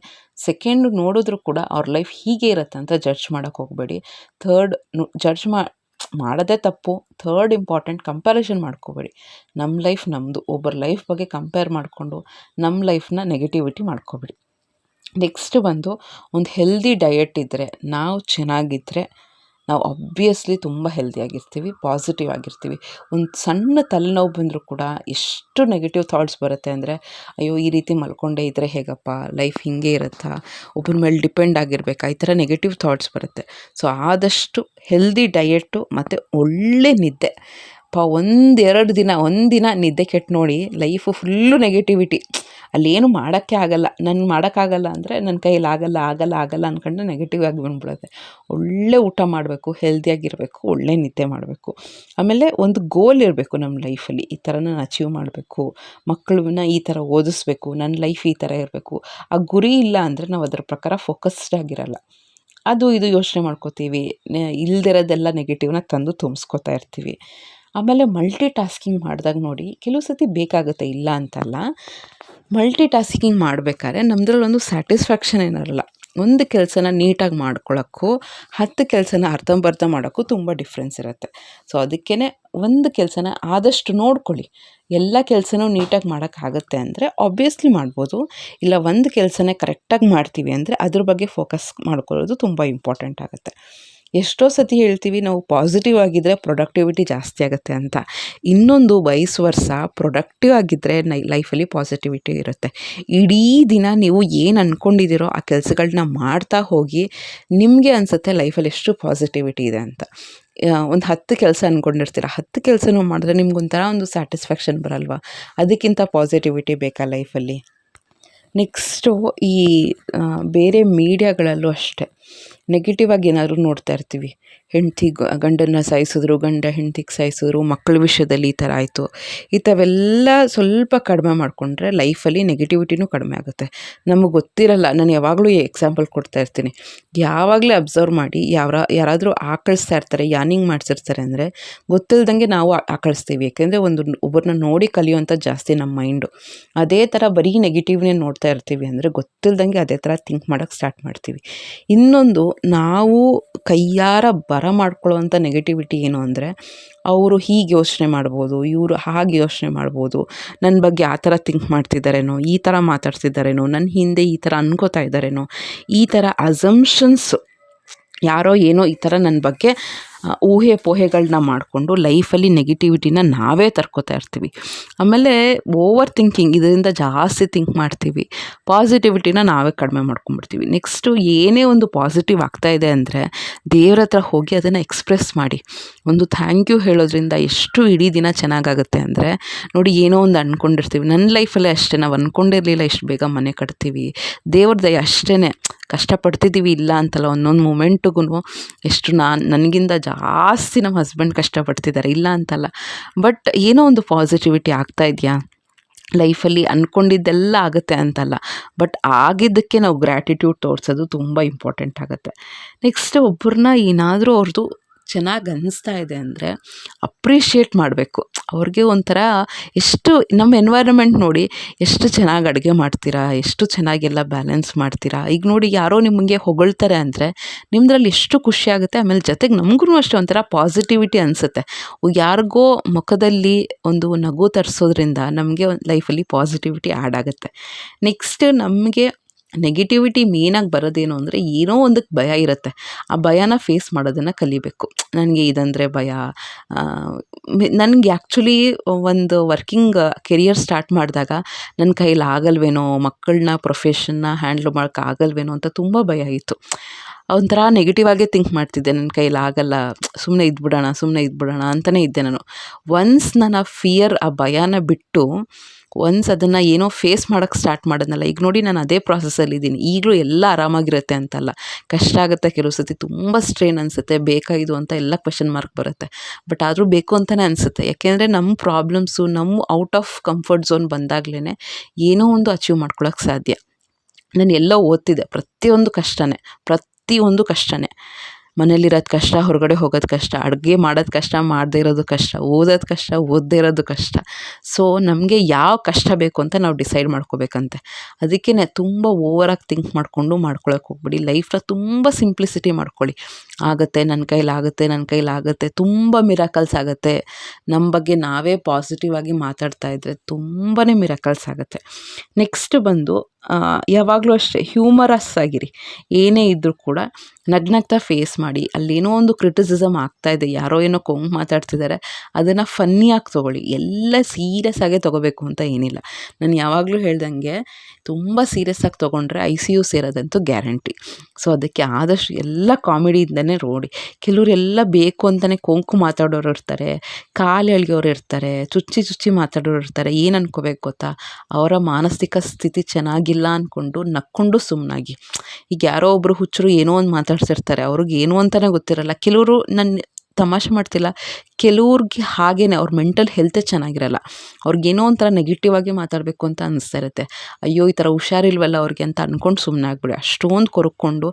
ಸೆಕೆಂಡ್ ನೋಡಿದ್ರು ಕೂಡ ಅವ್ರ ಲೈಫ್ ಹೀಗೆ ಇರುತ್ತೆ ಅಂತ ಜಡ್ಜ್ ಮಾಡೋಕ್ಕೆ ಹೋಗಬೇಡಿ. ಥರ್ಡ್ ಜಡ್ಜ್ ಮಾ, ಮಾಡೋದೇ ತಪ್ಪು. ಥರ್ಡ್ ಇಂಪಾರ್ಟೆಂಟ್ ಕಂಪ್ಯಾರಿಷನ್ ಮಾಡ್ಕೋಬೇಡಿ. ನಮ್ಮ ಲೈಫ್ ನಮ್ಮದು ಒಬ್ಬರ ಲೈಫ್ ಬಗ್ಗೆ ಕಂಪೇರ್ ಮಾಡಿಕೊಂಡು ನಮ್ಮ ಲೈಫ್ನ ನೆಗೆಟಿವಿಟಿ ಮಾಡ್ಕೋಬೇಡಿ. ನೆಕ್ಸ್ಟ್ ಬಂದು, ಒಂದು ಹೆಲ್ದಿ ಡಯಟ್ ಇದ್ದರೆ ನಾವು ಚೆನ್ನಾಗಿದ್ದರೆ ನಾವು ಅಬ್ವಿಯಸ್ಲಿ ತುಂಬ ಹೆಲ್ದಿಯಾಗಿರ್ತೀವಿ ಪಾಸಿಟಿವ್ ಆಗಿರ್ತೀವಿ. ಒಂದು ಸಣ್ಣ ತಲೆನೋವು ಬಂದರೂ ಕೂಡ ಎಷ್ಟು ನೆಗೆಟಿವ್ ಥಾಟ್ಸ್ ಬರುತ್ತೆ ಅಂದರೆ, ಅಯ್ಯೋ, ಈ ರೀತಿ ಮಲ್ಕೊಂಡೇ ಇದ್ದರೆ ಹೇಗಪ್ಪ? ಲೈಫ್ ಹೀಗೆ ಇರುತ್ತಾ? ಒಬ್ಬರ ಮೇಲೆ ಡಿಪೆಂಡ್ ಆಗಿರಬೇಕಾ? ಈ ಥರ ನೆಗೆಟಿವ್ ಥಾಟ್ಸ್ ಬರುತ್ತೆ. ಸೊ ಆದಷ್ಟು ಹೆಲ್ದಿ ಡಯೆಟ್ಟು ಮತ್ತು ಒಳ್ಳೆ ನಿದ್ದೆ. ಪ ಒಂದೆರಡು ದಿನ ಒಂದಿನ ನಿದ್ದೆ ಕೆಟ್ಟು ನೋಡಿ ಲೈಫು ಫುಲ್ಲು ನೆಗೆಟಿವಿಟಿ ಅಲ್ಲೇನು ಮಾಡೋಕ್ಕೆ ಆಗಲ್ಲ. ನನ್ನ ಮಾಡೋಕ್ಕಾಗಲ್ಲ ಅಂದರೆ ನನ್ನ ಕೈಯಲ್ಲಿ ಆಗಲ್ಲ ಆಗಲ್ಲ ಆಗಲ್ಲ ಅಂದ್ಕೊಂಡು ನೆಗೆಟಿವ್ ಆಗಿ ಬಂದ್ಬಿಡುತ್ತೆ. ಒಳ್ಳೆ ಊಟ ಮಾಡಬೇಕು ಹೆಲ್ದಿಯಾಗಿರಬೇಕು ಒಳ್ಳೆ ನಿದ್ದೆ ಮಾಡಬೇಕು. ಆಮೇಲೆ ಒಂದು ಗೋಲ್ ಇರಬೇಕು ನಮ್ಮ ಲೈಫಲ್ಲಿ ಈ ಥರ ನಾನು ಅಚೀವ್ ಮಾಡಬೇಕು. ಮಕ್ಕಳನ್ನ ಈ ಥರ ಓದಿಸ್ಬೇಕು ನನ್ನ ಲೈಫ್ ಈ ಥರ ಇರಬೇಕು. ಆ ಗುರಿ ಇಲ್ಲ ಅಂದರೆ ನಾವು ಅದರ ಪ್ರಕಾರ ಫೋಕಸ್ಡ್ ಆಗಿರಲ್ಲ. ಅದು ಇದು ಯೋಚನೆ ಮಾಡ್ಕೋತೀವಿ. ಇಲ್ದಿರೋದೆಲ್ಲ ನೆಗೆಟಿವ್ನ ತಂದು ತುಂಬಿಸ್ಕೋತಾ ಇರ್ತೀವಿ. ಆಮೇಲೆ ಮಲ್ಟಿ ಟಾಸ್ಕಿಂಗ್ ಮಾಡಿದಾಗ ನೋಡಿ, ಕೆಲವು ಸತಿ ಬೇಕಾಗುತ್ತೆ ಇಲ್ಲ ಅಂತಲ್ಲ ಮಲ್ಟಿ ಟಾಸ್ಕಿಂಗ್ ಮಾಡಬೇಕಾದ್ರೆ ನಮ್ಮದ್ರಲ್ಲಿ ಒಂದು ಸ್ಯಾಟಿಸ್ಫ್ಯಾಕ್ಷನ್ ಏನಿರಲ್ಲ. ಒಂದು ಕೆಲಸನ ನೀಟಾಗಿ ಮಾಡ್ಕೊಳ್ಳೋಕ್ಕೂ ಹತ್ತು ಕೆಲಸನ ಅರ್ಧಂಬರ್ಧ ಮಾಡೋಕ್ಕೂ ತುಂಬ ಡಿಫ್ರೆನ್ಸ್ ಇರುತ್ತೆ. ಸೊ ಅದಕ್ಕೇ ಒಂದು ಕೆಲಸನ ಆದಷ್ಟು ನೋಡ್ಕೊಳ್ಳಿ. ಎಲ್ಲ ಕೆಲಸನೂ ನೀಟಾಗಿ ಮಾಡೋಕ್ಕಾಗತ್ತೆ ಅಂದರೆ ಆಬ್ವಿಯಸ್ಲಿ ಮಾಡ್ಬೋದು. ಇಲ್ಲ ಒಂದು ಕೆಲಸನೇ ಕರೆಕ್ಟಾಗಿ ಮಾಡ್ತೀವಿ ಅಂದರೆ ಅದ್ರ ಬಗ್ಗೆ ಫೋಕಸ್ ಮಾಡ್ಕೊಳ್ಳೋದು ತುಂಬ ಇಂಪಾರ್ಟೆಂಟ್ ಆಗುತ್ತೆ. ಎಷ್ಟೋ ಸತಿ ಹೇಳ್ತೀವಿ ನಾವು ಪಾಸಿಟಿವ್ ಆಗಿದ್ದರೆ ಪ್ರೊಡಕ್ಟಿವಿಟಿ ಜಾಸ್ತಿ ಆಗುತ್ತೆ ಅಂತ. ಇನ್ನೊಂದು ವಯಸ್ ವರ್ಷ ಪ್ರೊಡಕ್ಟಿವ್ ಆಗಿದ್ದರೆ ನೈ ಲೈಫಲ್ಲಿ ಪಾಸಿಟಿವಿಟಿ ಇರುತ್ತೆ. ಇಡೀ ದಿನ ನೀವು ಏನು ಅಂದ್ಕೊಂಡಿದ್ದೀರೋ ಆ ಕೆಲಸಗಳನ್ನ ಮಾಡ್ತಾ ಹೋಗಿ ನಿಮಗೆ ಅನಿಸುತ್ತೆ ಲೈಫಲ್ಲಿ ಎಷ್ಟು ಪಾಸಿಟಿವಿಟಿ ಇದೆ ಅಂತ. ಒಂದು ಹತ್ತು ಕೆಲಸ ಅಂದ್ಕೊಂಡಿರ್ತೀರ ಹತ್ತು ಕೆಲಸನೂ ಮಾಡಿದ್ರೆ ನಿಮ್ಗೊಂಥರ ಒಂದು ಸ್ಯಾಟಿಸ್ಫ್ಯಾಕ್ಷನ್ ಬರಲ್ವಾ? ಅದಕ್ಕಿಂತ ಪಾಸಿಟಿವಿಟಿ ಬೇಕಾ ಲೈಫಲ್ಲಿ ನೆಕ್ಸ್ಟು ಈ ಬೇರೆ ಮೀಡಿಯಾಗಳಲ್ಲೂ ಅಷ್ಟೇ. ನೆಗೆಟಿವ್ ಆಗಿ ಏನಾದರೂ ನೋಡ್ತಾ ಇರ್ತೀವಿ. ಹೆಂಡತಿ ಗಂಡನ ಸಾಯಿಸಿದ್ರು, ಗಂಡ ಹೆಂಡ್ತಿಗೆ ಸಾಯಿಸಿದ್ರು ಮಕ್ಕಳ ವಿಷಯದಲ್ಲಿ ಈ ಥರ ಆಯಿತು. ಈ ಥವೆಲ್ಲ ಸ್ವಲ್ಪ ಕಡಿಮೆ ಮಾಡಿಕೊಂಡ್ರೆ ಲೈಫಲ್ಲಿ ನೆಗೆಟಿವಿಟಿನೂ ಕಡಿಮೆ ಆಗುತ್ತೆ. ನಮಗೆ ಗೊತ್ತಿರಲ್ಲ, ನಾನು ಯಾವಾಗಲೂ ಎಕ್ಸಾಂಪಲ್ ಕೊಡ್ತಾ ಇರ್ತೀನಿ. ಯಾವಾಗಲೇ ಅಬ್ಸರ್ವ್ ಮಾಡಿ ಯಾವ ಯಾರಾದರೂ ಆಕಳಿಸ್ತಾ ಇರ್ತಾರೆ, ಯಾನಿಂಗ್ ಮಾಡಿಸಿರ್ತಾರೆ ಅಂದರೆ ಗೊತ್ತಿಲ್ದಂಗೆ ನಾವು ಆಕಳಿಸ್ತೀವಿ. ಯಾಕೆಂದರೆ ಒಂದು ಒಬ್ಬರನ್ನ ನೋಡಿ ಕಲಿಯುವಂಥ ಜಾಸ್ತಿ ನಮ್ಮ ಮೈಂಡು. ಅದೇ ಥರ ಬರೀ ನೆಗೆಟಿವ್ನೇ ನೋಡ್ತಾ ಇರ್ತೀವಿ ಅಂದರೆ ಗೊತ್ತಿಲ್ದಂಗೆ ಅದೇ ಥರ ಥಿಂಕ್ ಮಾಡೋಕ್ಕೆ ಸ್ಟಾರ್ಟ್ ಮಾಡ್ತೀವಿ. ಇನ್ನೊಂದು, ನಾವು ಕೈಯಾರ ಬರ ಮಾಡ್ಕೊಳ್ಳುವಂಥ ನೆಗೆಟಿವಿಟಿ ಏನು ಅಂದರೆ, ಅವರು ಹೀಗೆ ಯೋಚನೆ ಮಾಡ್ಬೋದು, ಇವರು ಹಾಗೆ ಯೋಚನೆ ಮಾಡ್ಬೋದು ನನ್ನ ಬಗ್ಗೆ ಆ ಥರ ಥಿಂಕ್ ಮಾಡ್ತಿದ್ದಾರೇನೋ, ಈ ಥರ ಮಾತಾಡ್ತಿದ್ದಾರೇನೋ ನನ್ನ ಹಿಂದೆ ಈ ಥರ ಅನ್ಕೋತಾ ಇದ್ದಾರೇನೋ, ಈ ಥರ ಅಸಂಪ್ಷನ್ಸ್ ಯಾರೋ ಏನೋ ಈ ಥರ ನನ್ನ ಬಗ್ಗೆ ಊಹೆ ಪೋಹೆಗಳನ್ನ ಮಾಡಿಕೊಂಡು ಲೈಫಲ್ಲಿ ನೆಗೆಟಿವಿಟಿನ ನಾವೇ ತರ್ಕೋತಾ ಇರ್ತೀವಿ. ಆಮೇಲೆ ಓವರ್ ಥಿಂಕಿಂಗ್, ಇದರಿಂದ ಜಾಸ್ತಿ ಥಿಂಕ್ ಮಾಡ್ತೀವಿ. ಪಾಸಿಟಿವಿಟಿನ ನಾವೇ ಕಡಿಮೆ ಮಾಡ್ಕೊಂಬಿಡ್ತೀವಿ ನೆಕ್ಸ್ಟು ಏನೇ ಒಂದು ಪಾಸಿಟಿವ್ ಆಗ್ತಾ ಇದೆ ಅಂದರೆ ದೇವ್ರ ಹತ್ರ ಹೋಗಿ ಅದನ್ನು ಎಕ್ಸ್ಪ್ರೆಸ್ ಮಾಡಿ. ಒಂದು ಥ್ಯಾಂಕ್ ಯು ಹೇಳೋದ್ರಿಂದ ಎಷ್ಟು ಇಡೀ ದಿನ ಚೆನ್ನಾಗಾಗುತ್ತೆ ಅಂದರೆ, ನೋಡಿ ಏನೋ ಒಂದು ಅಂದ್ಕೊಂಡಿರ್ತೀವಿ ನನ್ನ ಲೈಫಲ್ಲೇ ಅಷ್ಟೇ, ನಾವು ಅಂದ್ಕೊಂಡಿರಲಿಲ್ಲ ಇಷ್ಟು ಬೇಗ ಮನೆ ಕಟ್ತೀವಿ. ದೇವ್ರ ದಯ ಅಷ್ಟೇ ಕಷ್ಟಪಡ್ತಿದ್ದೀವಿ ಇಲ್ಲ ಅಂತಲ್ಲ, ಒಂದೊಂದು ಮೂಮೆಂಟಿಗೂ ಎಷ್ಟು ನಾನು, ನನಗಿಂತ ಜಾಸ್ತಿ ನಮ್ಮ ಹಸ್ಬೆಂಡ್ ಕಷ್ಟಪಡ್ತಿದ್ದಾರೆ ಇಲ್ಲ ಅಂತಲ್ಲ. ಬಟ್ ಏನೋ ಒಂದು ಪಾಸಿಟಿವಿಟಿ ಆಗ್ತಾ ಇದೆಯಾ? ಲೈಫಲ್ಲಿ ಅಂದ್ಕೊಂಡಿದ್ದೆಲ್ಲ ಆಗುತ್ತೆ ಅಂತಲ್ಲ. ಬಟ್ ಆಗಿದ್ದಕ್ಕೆ ನಾವು ಗ್ರ್ಯಾಟಿಟ್ಯೂಡ್ ತೋರಿಸೋದು ತುಂಬ ಇಂಪಾರ್ಟೆಂಟ್ ಆಗುತ್ತೆ. ನೆಕ್ಸ್ಟ್ ಒಬ್ಬರನ್ನ ಏನಾದರೂ ಅವ್ರದ್ದು ಚೆನ್ನಾಗಿ ಅನ್ನಿಸ್ತಾ ಇದೆ ಅಂದರೆ ಅಪ್ರಿಷಿಯೇಟ್ ಮಾಡಬೇಕು. ಅವ್ರಿಗೆ ಒಂಥರ ಎಷ್ಟು ನಮ್ಮ ಎನ್ವೈರನ್ಮೆಂಟ್ ನೋಡಿ ಎಷ್ಟು ಚೆನ್ನಾಗಿ ಅಡುಗೆ ಮಾಡ್ತೀರಾ, ಎಷ್ಟು ಚೆನ್ನಾಗೆಲ್ಲ ಬ್ಯಾಲೆನ್ಸ್ ಮಾಡ್ತೀರಾ. ಈಗ ನೋಡಿ ಯಾರೋ ನಿಮಗೆ ಹೊಗಳ್ತಾರೆ ಅಂದರೆ ನಿಮ್ಮದ್ರಲ್ಲಿ ಎಷ್ಟು ಖುಷಿ ಆಗುತ್ತೆ, ಆಮೇಲೆ ಜೊತೆಗೆ ನಮಗೂ ಅಷ್ಟೇ ಒಂಥರ ಪಾಸಿಟಿವಿಟಿ ಅನಿಸುತ್ತೆ. ಯಾರಿಗೋ ಮುಖದಲ್ಲಿ ಒಂದು ನಗು ತರಿಸೋದ್ರಿಂದ ನಮಗೆ ಲೈಫಲ್ಲಿ ಪಾಸಿಟಿವಿಟಿ ಆ್ಯಡ್ ಆಗುತ್ತೆ. ನೆಕ್ಸ್ಟ್ ನಮಗೆ ನೆಗೆಟಿವಿಟಿ ಮೇನಾಗಿ ಬರೋದೇನು ಅಂದರೆ ಏನೋ ಒಂದಕ್ಕೆ ಭಯ ಇರುತ್ತೆ. ಆ ಭಯನ ಫೇಸ್ ಮಾಡೋದನ್ನು ಕಲಿಬೇಕು. ನನಗೆ ಇದಂದರೆ ಭಯ. ನನಗೆ ಆ್ಯಕ್ಚುಲಿ ಒಂದು ವರ್ಕಿಂಗ್ ಕೆರಿಯರ್ ಸ್ಟಾರ್ಟ್ ಮಾಡಿದಾಗ ನನ್ನ ಕೈಲಿ ಆಗಲ್ವೇನೋ ಮಕ್ಕಳನ್ನ ಪ್ರೊಫೆಷನ್ನ ಹ್ಯಾಂಡ್ಲ್ ಮಾಡೋಕ್ಕಾಗಲ್ವೇನೋ ಅಂತ ತುಂಬ ಭಯ ಇತ್ತು. ಒಂಥರ ನೆಗೆಟಿವ್ ಆಗೇ ಥಿಂಕ್ ಮಾಡ್ತಿದ್ದೆ. ನನ್ನ ಕೈಲಿ ಆಗಲ್ಲ. ಸುಮ್ಮನೆ ಇದ್ಬಿಡೋಣ ಸುಮ್ಮನೆ ಇದ್ಬಿಡೋಣ ಅಂತಲೇ ಇದ್ದೆ ನಾನು. ಒನ್ಸ್ ನಾನು ಆ ಫಿಯರ್ ಆ ಭಯನ ಬಿಟ್ಟು ಒನ್ಸ್ ಅದನ್ನು ಏನೋ ಫೇಸ್ ಮಾಡೋಕ್ಕೆ ಸ್ಟಾರ್ಟ್ ಮಾಡಿದ್ನಲ್ಲ, ಈಗ ನೋಡಿ ನಾನು ಅದೇ ಪ್ರಾಸೆಸ್ಸಲ್ಲಿದ್ದೀನಿ ಈಗಲೂ ಎಲ್ಲ ಆರಾಮಾಗಿರುತ್ತೆ ಅಂತಲ್ಲ. ಕಷ್ಟ ಆಗುತ್ತೆ ಕೆಲವು ಸತಿ, ತುಂಬ ಸ್ಟ್ರೇನ್ ಅನಿಸುತ್ತೆ, ಬೇಕಾಗಿದ್ದು ಅಂತ ಎಲ್ಲ ಕ್ವೆಶನ್ ಮಾರ್ಕ್ ಬರುತ್ತೆ. ಬಟ್ ಆದರೂ ಬೇಕು ಅಂತಲೇ ಅನಿಸುತ್ತೆ. ಯಾಕೆಂದರೆ ನಮ್ಮ ಪ್ರಾಬ್ಲಮ್ಸು ನಮ್ಮ ಔಟ್ ಆಫ್ ಕಂಫರ್ಟ್ ಝೋನ್ ಬಂದಾಗಲೇ ಏನೋ ಒಂದು ಅಚೀವ್ ಮಾಡ್ಕೊಳ್ಳೋಕೆ ಸಾಧ್ಯ. ನಾನು ಎಲ್ಲ ಓದ್ತಿದ್ದೆ, ಪ್ರತಿಯೊಂದು ಕಷ್ಟನೇ ಪ್ರತಿಯೊಂದು ಕಷ್ಟನೇ. ಮನೇಲಿರೋದು ಕಷ್ಟ, ಹೊರಗಡೆ ಹೋಗೋದು ಕಷ್ಟ, ಅಡುಗೆ ಮಾಡೋದು ಕಷ್ಟ, ಮಾಡದೇ ಇರೋದು ಕಷ್ಟ, ಓದೋದು ಕಷ್ಟ, ಓದದೇ ಇರೋದು ಕಷ್ಟ. ಸೊ ನಮಗೆ ಯಾವ ಕಷ್ಟ ಬೇಕು ಅಂತ ನಾವು ಡಿಸೈಡ್ ಮಾಡ್ಕೋಬೇಕಂತೆ. ಅದಕ್ಕೇ ತುಂಬ ಓವರಾಗಿ ಥಿಂಕ್ ಮಾಡಿಕೊಂಡು ಮಾಡ್ಕೊಳಕ್ಕೆ ಹೋಗ್ಬಿಡಿ. ಲೈಫ್ನ ತುಂಬ ಸಿಂಪ್ಲಿಸಿಟಿ ಮಾಡ್ಕೊಳ್ಳಿ. ಆಗುತ್ತೆ ನನ್ನ ಕೈಲಾಗುತ್ತೆ ನನ್ನ ಕೈಲಾಗುತ್ತೆ ತುಂಬ ಮಿರಾಕಲ್ಸ್ ಆಗುತ್ತೆ. ನಮ್ಮ ಬಗ್ಗೆ ನಾವೇ ಪಾಸಿಟಿವ್ ಆಗಿ ಮಾತಾಡ್ತಾ ಇದ್ದರೆ ತುಂಬಾ ಮಿರಾಕಲ್ಸ್ ಆಗುತ್ತೆ. ನೆಕ್ಸ್ಟ್ ಬಂದು ಯಾವಾಗಲೂ ಅಷ್ಟೇ ಹ್ಯೂಮರಸ್ ಆಗಿರಿ. ಏನೇ ಇದ್ದರೂ ಕೂಡ ನಗ್ನಗ್ತಾ ಫೇಸ್ ಮಾಡಿ, ಅಲ್ಲೇನೋ ಒಂದು ಕ್ರಿಟಿಸಿಸಮ್ ಇದೆ, ಯಾರೋ ಏನೋ ಕೊಂಗ್ ಮಾತಾಡ್ತಿದ್ದಾರೆ ಅದನ್ನು ಫನ್ನಿಯಾಗಿ ತೊಗೊಳ್ಳಿ. ಎಲ್ಲ ಸೀರಿಯಸ್ ಆಗೇ ತೊಗೋಬೇಕು ಅಂತ ಏನಿಲ್ಲ. ನಾನು ಯಾವಾಗಲೂ ಹೇಳ್ದಂಗೆ ತುಂಬ ಸೀರಿಯಸ್ಸಾಗಿ ತೊಗೊಂಡ್ರೆ ಐ ಸಿ ಯು ಸೇರೋದಂತೂ ಗ್ಯಾರಂಟಿ ಸೊ ಅದಕ್ಕೆ ಆದಷ್ಟು ಎಲ್ಲ ಕಾಮಿಡಿಯಿಂದನೇ ನೋಡಿ. ಕೆಲವರೆಲ್ಲ ಬೇಕು ಅಂತಲೇ ಕೊಂಕು ಮಾತಾಡೋರು ಇರ್ತಾರೆ, ಕಾಲು ಎಳೆಯೋರು ಇರ್ತಾರೆ, ಚುಚ್ಚಿ ಚುಚ್ಚಿ ಮಾತಾಡೋರು ಇರ್ತಾರೆ, ಏನು ಅನ್ಕೋಬೇಕು ಗೊತ್ತಾ? ಅವರ ಮಾನಸಿಕ ಸ್ಥಿತಿ ಚೆನ್ನಾಗಿಲ್ಲ ಅಂದ್ಕೊಂಡು ನಕ್ಕೊಂಡು ಸುಮ್ಮನಾಗಿ ಈಗ ಯಾರೋ ಒಬ್ಬರು ಹುಚ್ಚರು ಏನೋ ಒಂದು ಮಾತಾಡ್ಸಿರ್ತಾರೆ ಅವ್ರಿಗೆ ಏನು ಅಂತಲೇ ಗೊತ್ತಿರಲ್ಲ. ಕೆಲವರು ನನ್ನ ತಮಾಷೆ ಮಾಡ್ತಿಲ್ಲ, ಕೆಲವ್ರಿಗೆ ಹಾಗೇ ಅವ್ರ ಮೆಂಟಲ್ ಹೆಲ್ತೇ ಚೆನ್ನಾಗಿರಲ್ಲ. ಅವ್ರಿಗೇನೋ ಒಂಥರ ನೆಗೆಟಿವ್ ಆಗಿ ಮಾತಾಡಬೇಕು ಅಂತ ಅನ್ನಿಸ್ತಾ ಇರುತ್ತೆ. ಅಯ್ಯೋ, ಈ ಥರ ಹುಷಾರಿಲ್ವಲ್ಲ ಅವ್ರಿಗೆ ಅಂತ ಅಂದ್ಕೊಂಡು ಸುಮ್ಮನೆ ಆಗ್ಬಿಡಿ ಅಷ್ಟೊಂದು ಕೊರಕೊಂಡು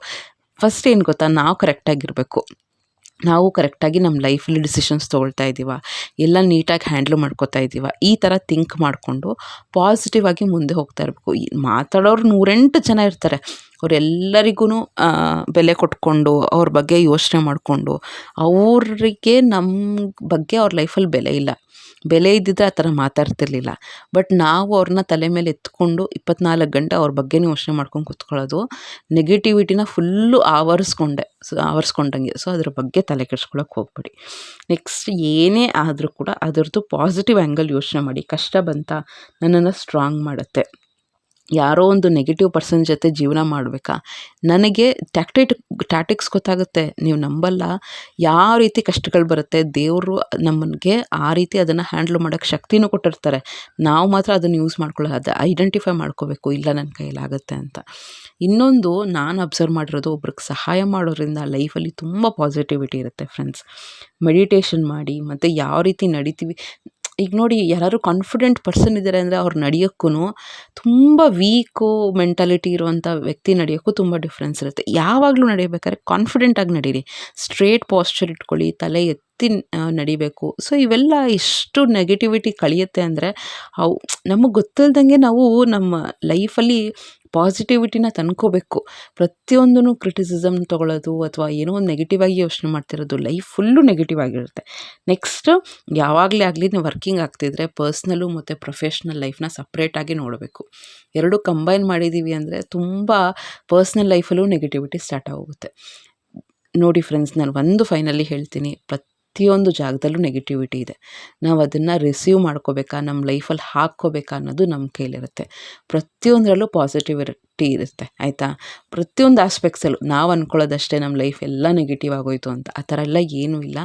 ಫಸ್ಟ್ ಏನು ಗೊತ್ತಾ? ನಾವು ಕರೆಕ್ಟಾಗಿರಬೇಕು ನಾವು ಕರೆಕ್ಟಾಗಿ ನಮ್ಮ ಲೈಫಲ್ಲಿ ಡಿಸಿಷನ್ಸ್ ತೊಗೊಳ್ತಾ ಇದ್ದೀವ. ಎಲ್ಲ ನೀಟಾಗಿ ಹ್ಯಾಂಡ್ಲ್ ಮಾಡ್ಕೋತಾ ಇದ್ದೀವ. ಈ ಥರ ಥಿಂಕ್ ಮಾಡಿಕೊಂಡು ಪಾಸಿಟಿವ್ ಆಗಿ ಮುಂದೆ ಹೋಗ್ತಾ ಇರಬೇಕು. ಮಾತಾಡೋರು ನೂರೆಂಟು ಜನ ಇರ್ತಾರೆ. ಅವರೆಲ್ಲರಿಗೂ ಬೆಲೆ ಕೊಟ್ಕೊಂಡು, ಅವ್ರ ಬಗ್ಗೆ ಯೋಚನೆ ಮಾಡಿಕೊಂಡು, ಅವರಿಗೆ ನಮ್ಮ ಬಗ್ಗೆ ಅವ್ರ ಲೈಫಲ್ಲಿ ಬೆಲೆ ಇಲ್ಲ. ಬೆಲೆ ಇದ್ದಿದ್ದರೆ ಆ ಥರ ಮಾತಾಡ್ತಿರ್ಲಿಲ್ಲ. ಬಟ್ ನಾವು ಅವ್ರನ್ನ ತಲೆ ಮೇಲೆ ಎತ್ಕೊಂಡು ಇಪ್ಪತ್ನಾಲ್ಕು ಗಂಟೆ ಅವ್ರ ಬಗ್ಗೆನೇ ಯೋಚನೆ ಮಾಡ್ಕೊಂಡು ಕೂತ್ಕೊಳ್ಳೋದು, ನೆಗೆಟಿವಿಟಿನ ಫುಲ್ಲು ಆವರಿಸ್ಕೊಂಡೆ, ಸೊ ಆವರಿಸ್ಕೊಂಡಂಗೆ. ಸೊ, ಅದ್ರ ಬಗ್ಗೆ ತಲೆ ಕೆಡ್ಸ್ಕೊಳಕ್ಕೆ ಹೋಗ್ಬೇಡಿ. ನೆಕ್ಸ್ಟ್ ಏನೇ ಆದರೂ ಕೂಡ ಅದರದ್ದು ಪಾಸಿಟಿವ್ ಆ್ಯಂಗಲ್ ಯೋಚನೆ ಮಾಡಿ. ಕಷ್ಟ ಬಂತ ನನ್ನನ್ನು ಸ್ಟ್ರಾಂಗ್ ಮಾಡುತ್ತೆ. ಯಾರೋ ಒಂದು ನೆಗೆಟಿವ್ ಪರ್ಸನ್ ಜೊತೆ ಜೀವನ ಮಾಡಬೇಕಾ? ನನಗೆ ಟ್ಯಾಕ್ಟಿಟ್ ಟ್ಯಾಟಿಕ್ಸ್ ಗೊತ್ತಾಗುತ್ತೆ. ನೀವು ನಂಬಲ್ಲ. ಯಾವ ರೀತಿ ಕಷ್ಟಗಳು ಬರುತ್ತೆ? ದೇವರು ನಮಗೆ ಆ ರೀತಿ ಅದನ್ನು ಹ್ಯಾಂಡ್ಲ್ ಮಾಡೋಕ್ಕೆ ಶಕ್ತಿನೂ ಕೊಟ್ಟಿರ್ತಾರೆ. ನಾವು ಮಾತ್ರ ಅದನ್ನು ಯೂಸ್ ಮಾಡ್ಕೊಳ್ಳೋ ಅದು ಐಡೆಂಟಿಫೈ ಮಾಡ್ಕೋಬೇಕು. ಇಲ್ಲ ನನ್ನ ಕೈಯ್ಯಲ್ಲಾಗುತ್ತೆ ಅಂತ. ಇನ್ನೊಂದು ನಾನು ಅಬ್ಸರ್ವ್ ಮಾಡಿರೋದು ಒಬ್ರಿಗೆ ಸಹಾಯ ಮಾಡೋದ್ರಿಂದ ಲೈಫಲ್ಲಿ ತುಂಬ ಪಾಸಿಟಿವಿಟಿ ಇರುತ್ತೆ ಫ್ರೆಂಡ್ಸ್ ಮೆಡಿಟೇಷನ್ ಮಾಡಿ, ಮತ್ತು ಯಾವ ರೀತಿ ನಡಿತೀವಿ? ಈಗ ನೋಡಿ ಯಾರಾದ್ರು ಕಾನ್ಫಿಡೆಂಟ್ ಪರ್ಸನ್ ಇದ್ದಾರೆ ಅಂದರೆ ಅವ್ರು ನಡೆಯೋಕ್ಕೂ ತುಂಬ ವೀಕು ಮೆಂಟಾಲಿಟಿ ಇರುವಂಥ ವ್ಯಕ್ತಿ ನಡೆಯೋಕ್ಕೂ ತುಂಬ ಡಿಫ್ರೆನ್ಸ್ ಇರುತ್ತೆ. ಯಾವಾಗಲೂ ನಡಿಬೇಕಾದ್ರೆ ಕಾನ್ಫಿಡೆಂಟಾಗಿ ನಡೀರಿ. ಸ್ಟ್ರೇಟ್ ಪಾಸ್ಚರ್ ಇಟ್ಕೊಳ್ಳಿ, ತಲೆ ಎತ್ತಿ ನಡಿಬೇಕು. ಸೊ ಇವೆಲ್ಲ ಎಷ್ಟು ನೆಗೆಟಿವಿಟಿ ಕಳೆಯುತ್ತೆ ಅಂದರೆ ಅವು, ನಮಗೆ ಗೊತ್ತಿಲ್ದಂಗೆ ನಾವು ನಮ್ಮ ಲೈಫಲ್ಲಿ ಪಾಸಿಟಿವಿಟಿನ ತಂದ್ಕೋಬೇಕು. ಪ್ರತಿಯೊಂದೂ ಕ್ರಿಟಿಸಿಸಮ್ ತೊಗೊಳ್ಳೋದು ಅಥವಾ ಏನೋ ಒಂದು ನೆಗೆಟಿವ್ ಆಗಿ ಯೋಚನೆ ಮಾಡ್ತಿರೋದು ಲೈಫ್ ಫುಲ್ಲು ನೆಗೆಟಿವ್ ಆಗಿರುತ್ತೆ. ನೆಕ್ಸ್ಟ್ ಯಾವಾಗಲೇ ಆಗಲಿ ನೀವು ವರ್ಕಿಂಗ್ ಆಗ್ತಿದ್ರೆ ಪರ್ಸ್ನಲ್ಲು ಮತ್ತು ಪ್ರೊಫೆಷ್ನಲ್ ಲೈಫ್ನ ಸಪ್ರೇಟಾಗಿ ನೋಡಬೇಕು. ಎರಡು ಕಂಬೈನ್ ಮಾಡಿದ್ದೀವಿ ಅಂದರೆ ತುಂಬ ಪರ್ಸ್ನಲ್ ಲೈಫಲ್ಲೂ ನೆಗೆಟಿವಿಟಿ ಸ್ಟಾರ್ಟ್ ಆಗೋಗುತ್ತೆ. ನೋಡಿ ಫ್ರೆಂಡ್ಸ್ ನಾನು ಒಂದು ಫೈನಲಿ ಹೇಳ್ತೀನಿ. ಪ್ರತಿ ಪ್ರತಿಯೊಂದು ಜಾಗದಲ್ಲೂ ನೆಗೆಟಿವಿಟಿ ಇದೆ. ನಾವು ಅದನ್ನು ರಿಸೀವ್ ಮಾಡ್ಕೋಬೇಕಾ ನಮ್ಮ ಲೈಫಲ್ಲಿ ಹಾಕ್ಕೋಬೇಕಾ ಅನ್ನೋದು ನಮ್ಮ ಕೈಲಿರುತ್ತೆ. ಪ್ರತಿಯೊಂದರಲ್ಲೂ ಪಾಸಿಟಿವಿಟಿ ಇರುತ್ತೆ, ಆಯಿತಾ? ಪ್ರತಿಯೊಂದು ಆಸ್ಪೆಕ್ಟ್ಸಲ್ಲೂ ನಾವು ಅಂದ್ಕೊಳ್ಳೋದಷ್ಟೇ ನಮ್ಮ ಲೈಫ್ ಎಲ್ಲ ನೆಗೆಟಿವ್ ಆಗೋಯ್ತು ಅಂತ. ಆ ಥರ ಎಲ್ಲ ಏನೂ ಇಲ್ಲ.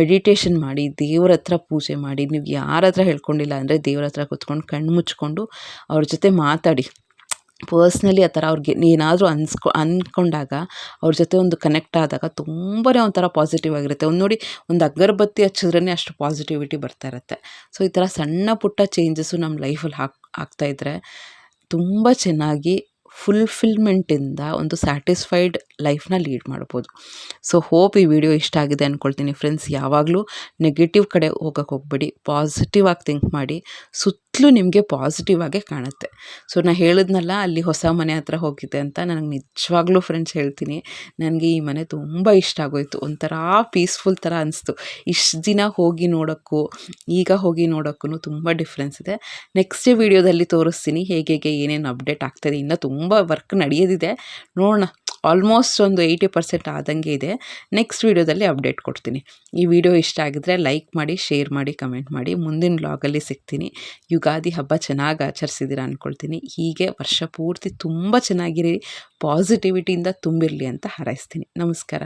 ಮೆಡಿಟೇಷನ್ ಮಾಡಿ, ದೇವ್ರ ಹತ್ರ ಪೂಜೆ ಮಾಡಿ, ನೀವು ಯಾರ ಹತ್ರ ಹೇಳ್ಕೊಂಡಿಲ್ಲ ಅಂದರೆ ದೇವ್ರ ಹತ್ರ ಕೂತ್ಕೊಂಡು ಕಣ್ಣು ಮುಚ್ಕೊಂಡು ಅವ್ರ ಜೊತೆ ಮಾತಾಡಿ. ಪರ್ಸ್ನಲಿ ಆ ಥರ ಅವ್ರಿಗೆ ಏನಾದರೂ ಅನ್ಸ್ಕೊ ಅಂದ್ಕೊಂಡಾಗ ಅವ್ರ ಜೊತೆ ಒಂದು ಕನೆಕ್ಟ್ ಆದಾಗ ತುಂಬಾ ಒಂಥರ ಪಾಸಿಟಿವ್ ಆಗಿರುತ್ತೆ. ಒಂದು ನೋಡಿ, ಒಂದು ಅಗರಬತ್ತಿ ಹಚ್ಚಿದ್ರೇ ಅಷ್ಟು ಪಾಸಿಟಿವಿಟಿ ಬರ್ತಾ ಇರುತ್ತೆ. ಸೊ ಈ ಥರ ಸಣ್ಣ ಪುಟ್ಟ ಚೇಂಜಸ್ಸು ನಮ್ಮ ಲೈಫಲ್ಲಿ ಹಾಕ್ ಆಗ್ತಾಯಿದ್ರೆ ತುಂಬ ಚೆನ್ನಾಗಿ ಫುಲ್ಫಿಲ್ಮೆಂಟಿಂದ ಒಂದು ಸ್ಯಾಟಿಸ್ಫೈಡ್ ಲೈಫ್ನ ಲೀಡ್ ಮಾಡ್ಬೋದು. ಸೊ ಹೋಪ್ ಈ ವಿಡಿಯೋ ಇಷ್ಟ ಆಗಿದೆ ಅಂದ್ಕೊಳ್ತೀನಿ ಫ್ರೆಂಡ್ಸ್ ಯಾವಾಗಲೂ ನೆಗೆಟಿವ್ ಕಡೆ ಹೋಗೋಕ್ಕೆ ಹೋಗಬೇಡಿ. ಪಾಸಿಟಿವ್ ಆಗಿ ಥಿಂಕ್ ಮಾಡಿ. ಸುತ್ತ ಸುತ್ತಲೂ ನಿಮಗೆ ಪಾಸಿಟಿವ್ ಆಗೇ ಕಾಣುತ್ತೆ. ಸೊ ನಾನು ಹೇಳಿದ್ನಲ್ಲ, ಅಲ್ಲಿ ಹೊಸ ಮನೆ ಹತ್ರ ಹೋಗಿದ್ದೆ ಅಂತ ನನಗೆ ನಿಜವಾಗ್ಲೂ ಫ್ರೆಂಡ್ಸ್ ಹೇಳ್ತೀನಿ. ನನಗೆ ಈ ಮನೆ ತುಂಬ ಇಷ್ಟ ಆಗೋಯ್ತು. ಒಂಥರ ಪೀಸ್ಫುಲ್ ಥರ ಅನಿಸ್ತು. ಇಷ್ಟು ದಿನ ಹೋಗಿ ನೋಡೋಕ್ಕೂ, ಈಗ ಹೋಗಿ ನೋಡೋಕ್ಕೂ ತುಂಬ ಡಿಫ್ರೆನ್ಸ್ ಇದೆ. ನೆಕ್ಸ್ಟ್ ವೀಡಿಯೋದಲ್ಲಿ ತೋರಿಸ್ತೀನಿ ಹೇಗೆ ಹೇಗೆ ಏನೇನು ಅಪ್ಡೇಟ್ ಆಗ್ತದೆ. ಇನ್ನೂ ತುಂಬ ವರ್ಕ್ ನಡೆಯೋದಿದೆ. ನೋಡೋಣ. ಆಲ್ಮೋಸ್ಟ್ ಒಂದು ಏಯ್ಟಿ ಪರ್ಸೆಂಟ್ ಆದಂಗೆ ಇದೆ. ನೆಕ್ಸ್ಟ್ ವೀಡಿಯೋದಲ್ಲಿ ಅಪ್ಡೇಟ್ ಕೊಡ್ತೀನಿ. ಈ ವಿಡಿಯೋ ಇಷ್ಟ ಆಗಿದ್ರೆ ಲೈಕ್ ಮಾಡಿ ಶೇರ್ ಮಾಡಿ ಕಮೆಂಟ್ ಮಾಡಿ. ಮುಂದಿನ ವ್ಲಾಗಲ್ಲಿ ಸಿಗ್ತೀನಿ. ಯುಗಾದಿ ಹಬ್ಬ ಚೆನ್ನಾಗಿ ಆಚರಿಸಿದ್ದೀರಾ ಅಂದ್ಕೊಳ್ತೀನಿ ಹೀಗೆ ವರ್ಷ ಪೂರ್ತಿ ತುಂಬ ಚೆನ್ನಾಗಿರಿ. ಪಾಸಿಟಿವಿಟಿಯಿಂದ ತುಂಬಿರಲಿ ಅಂತ ಹಾರೈಸ್ತೀನಿ. ನಮಸ್ಕಾರ.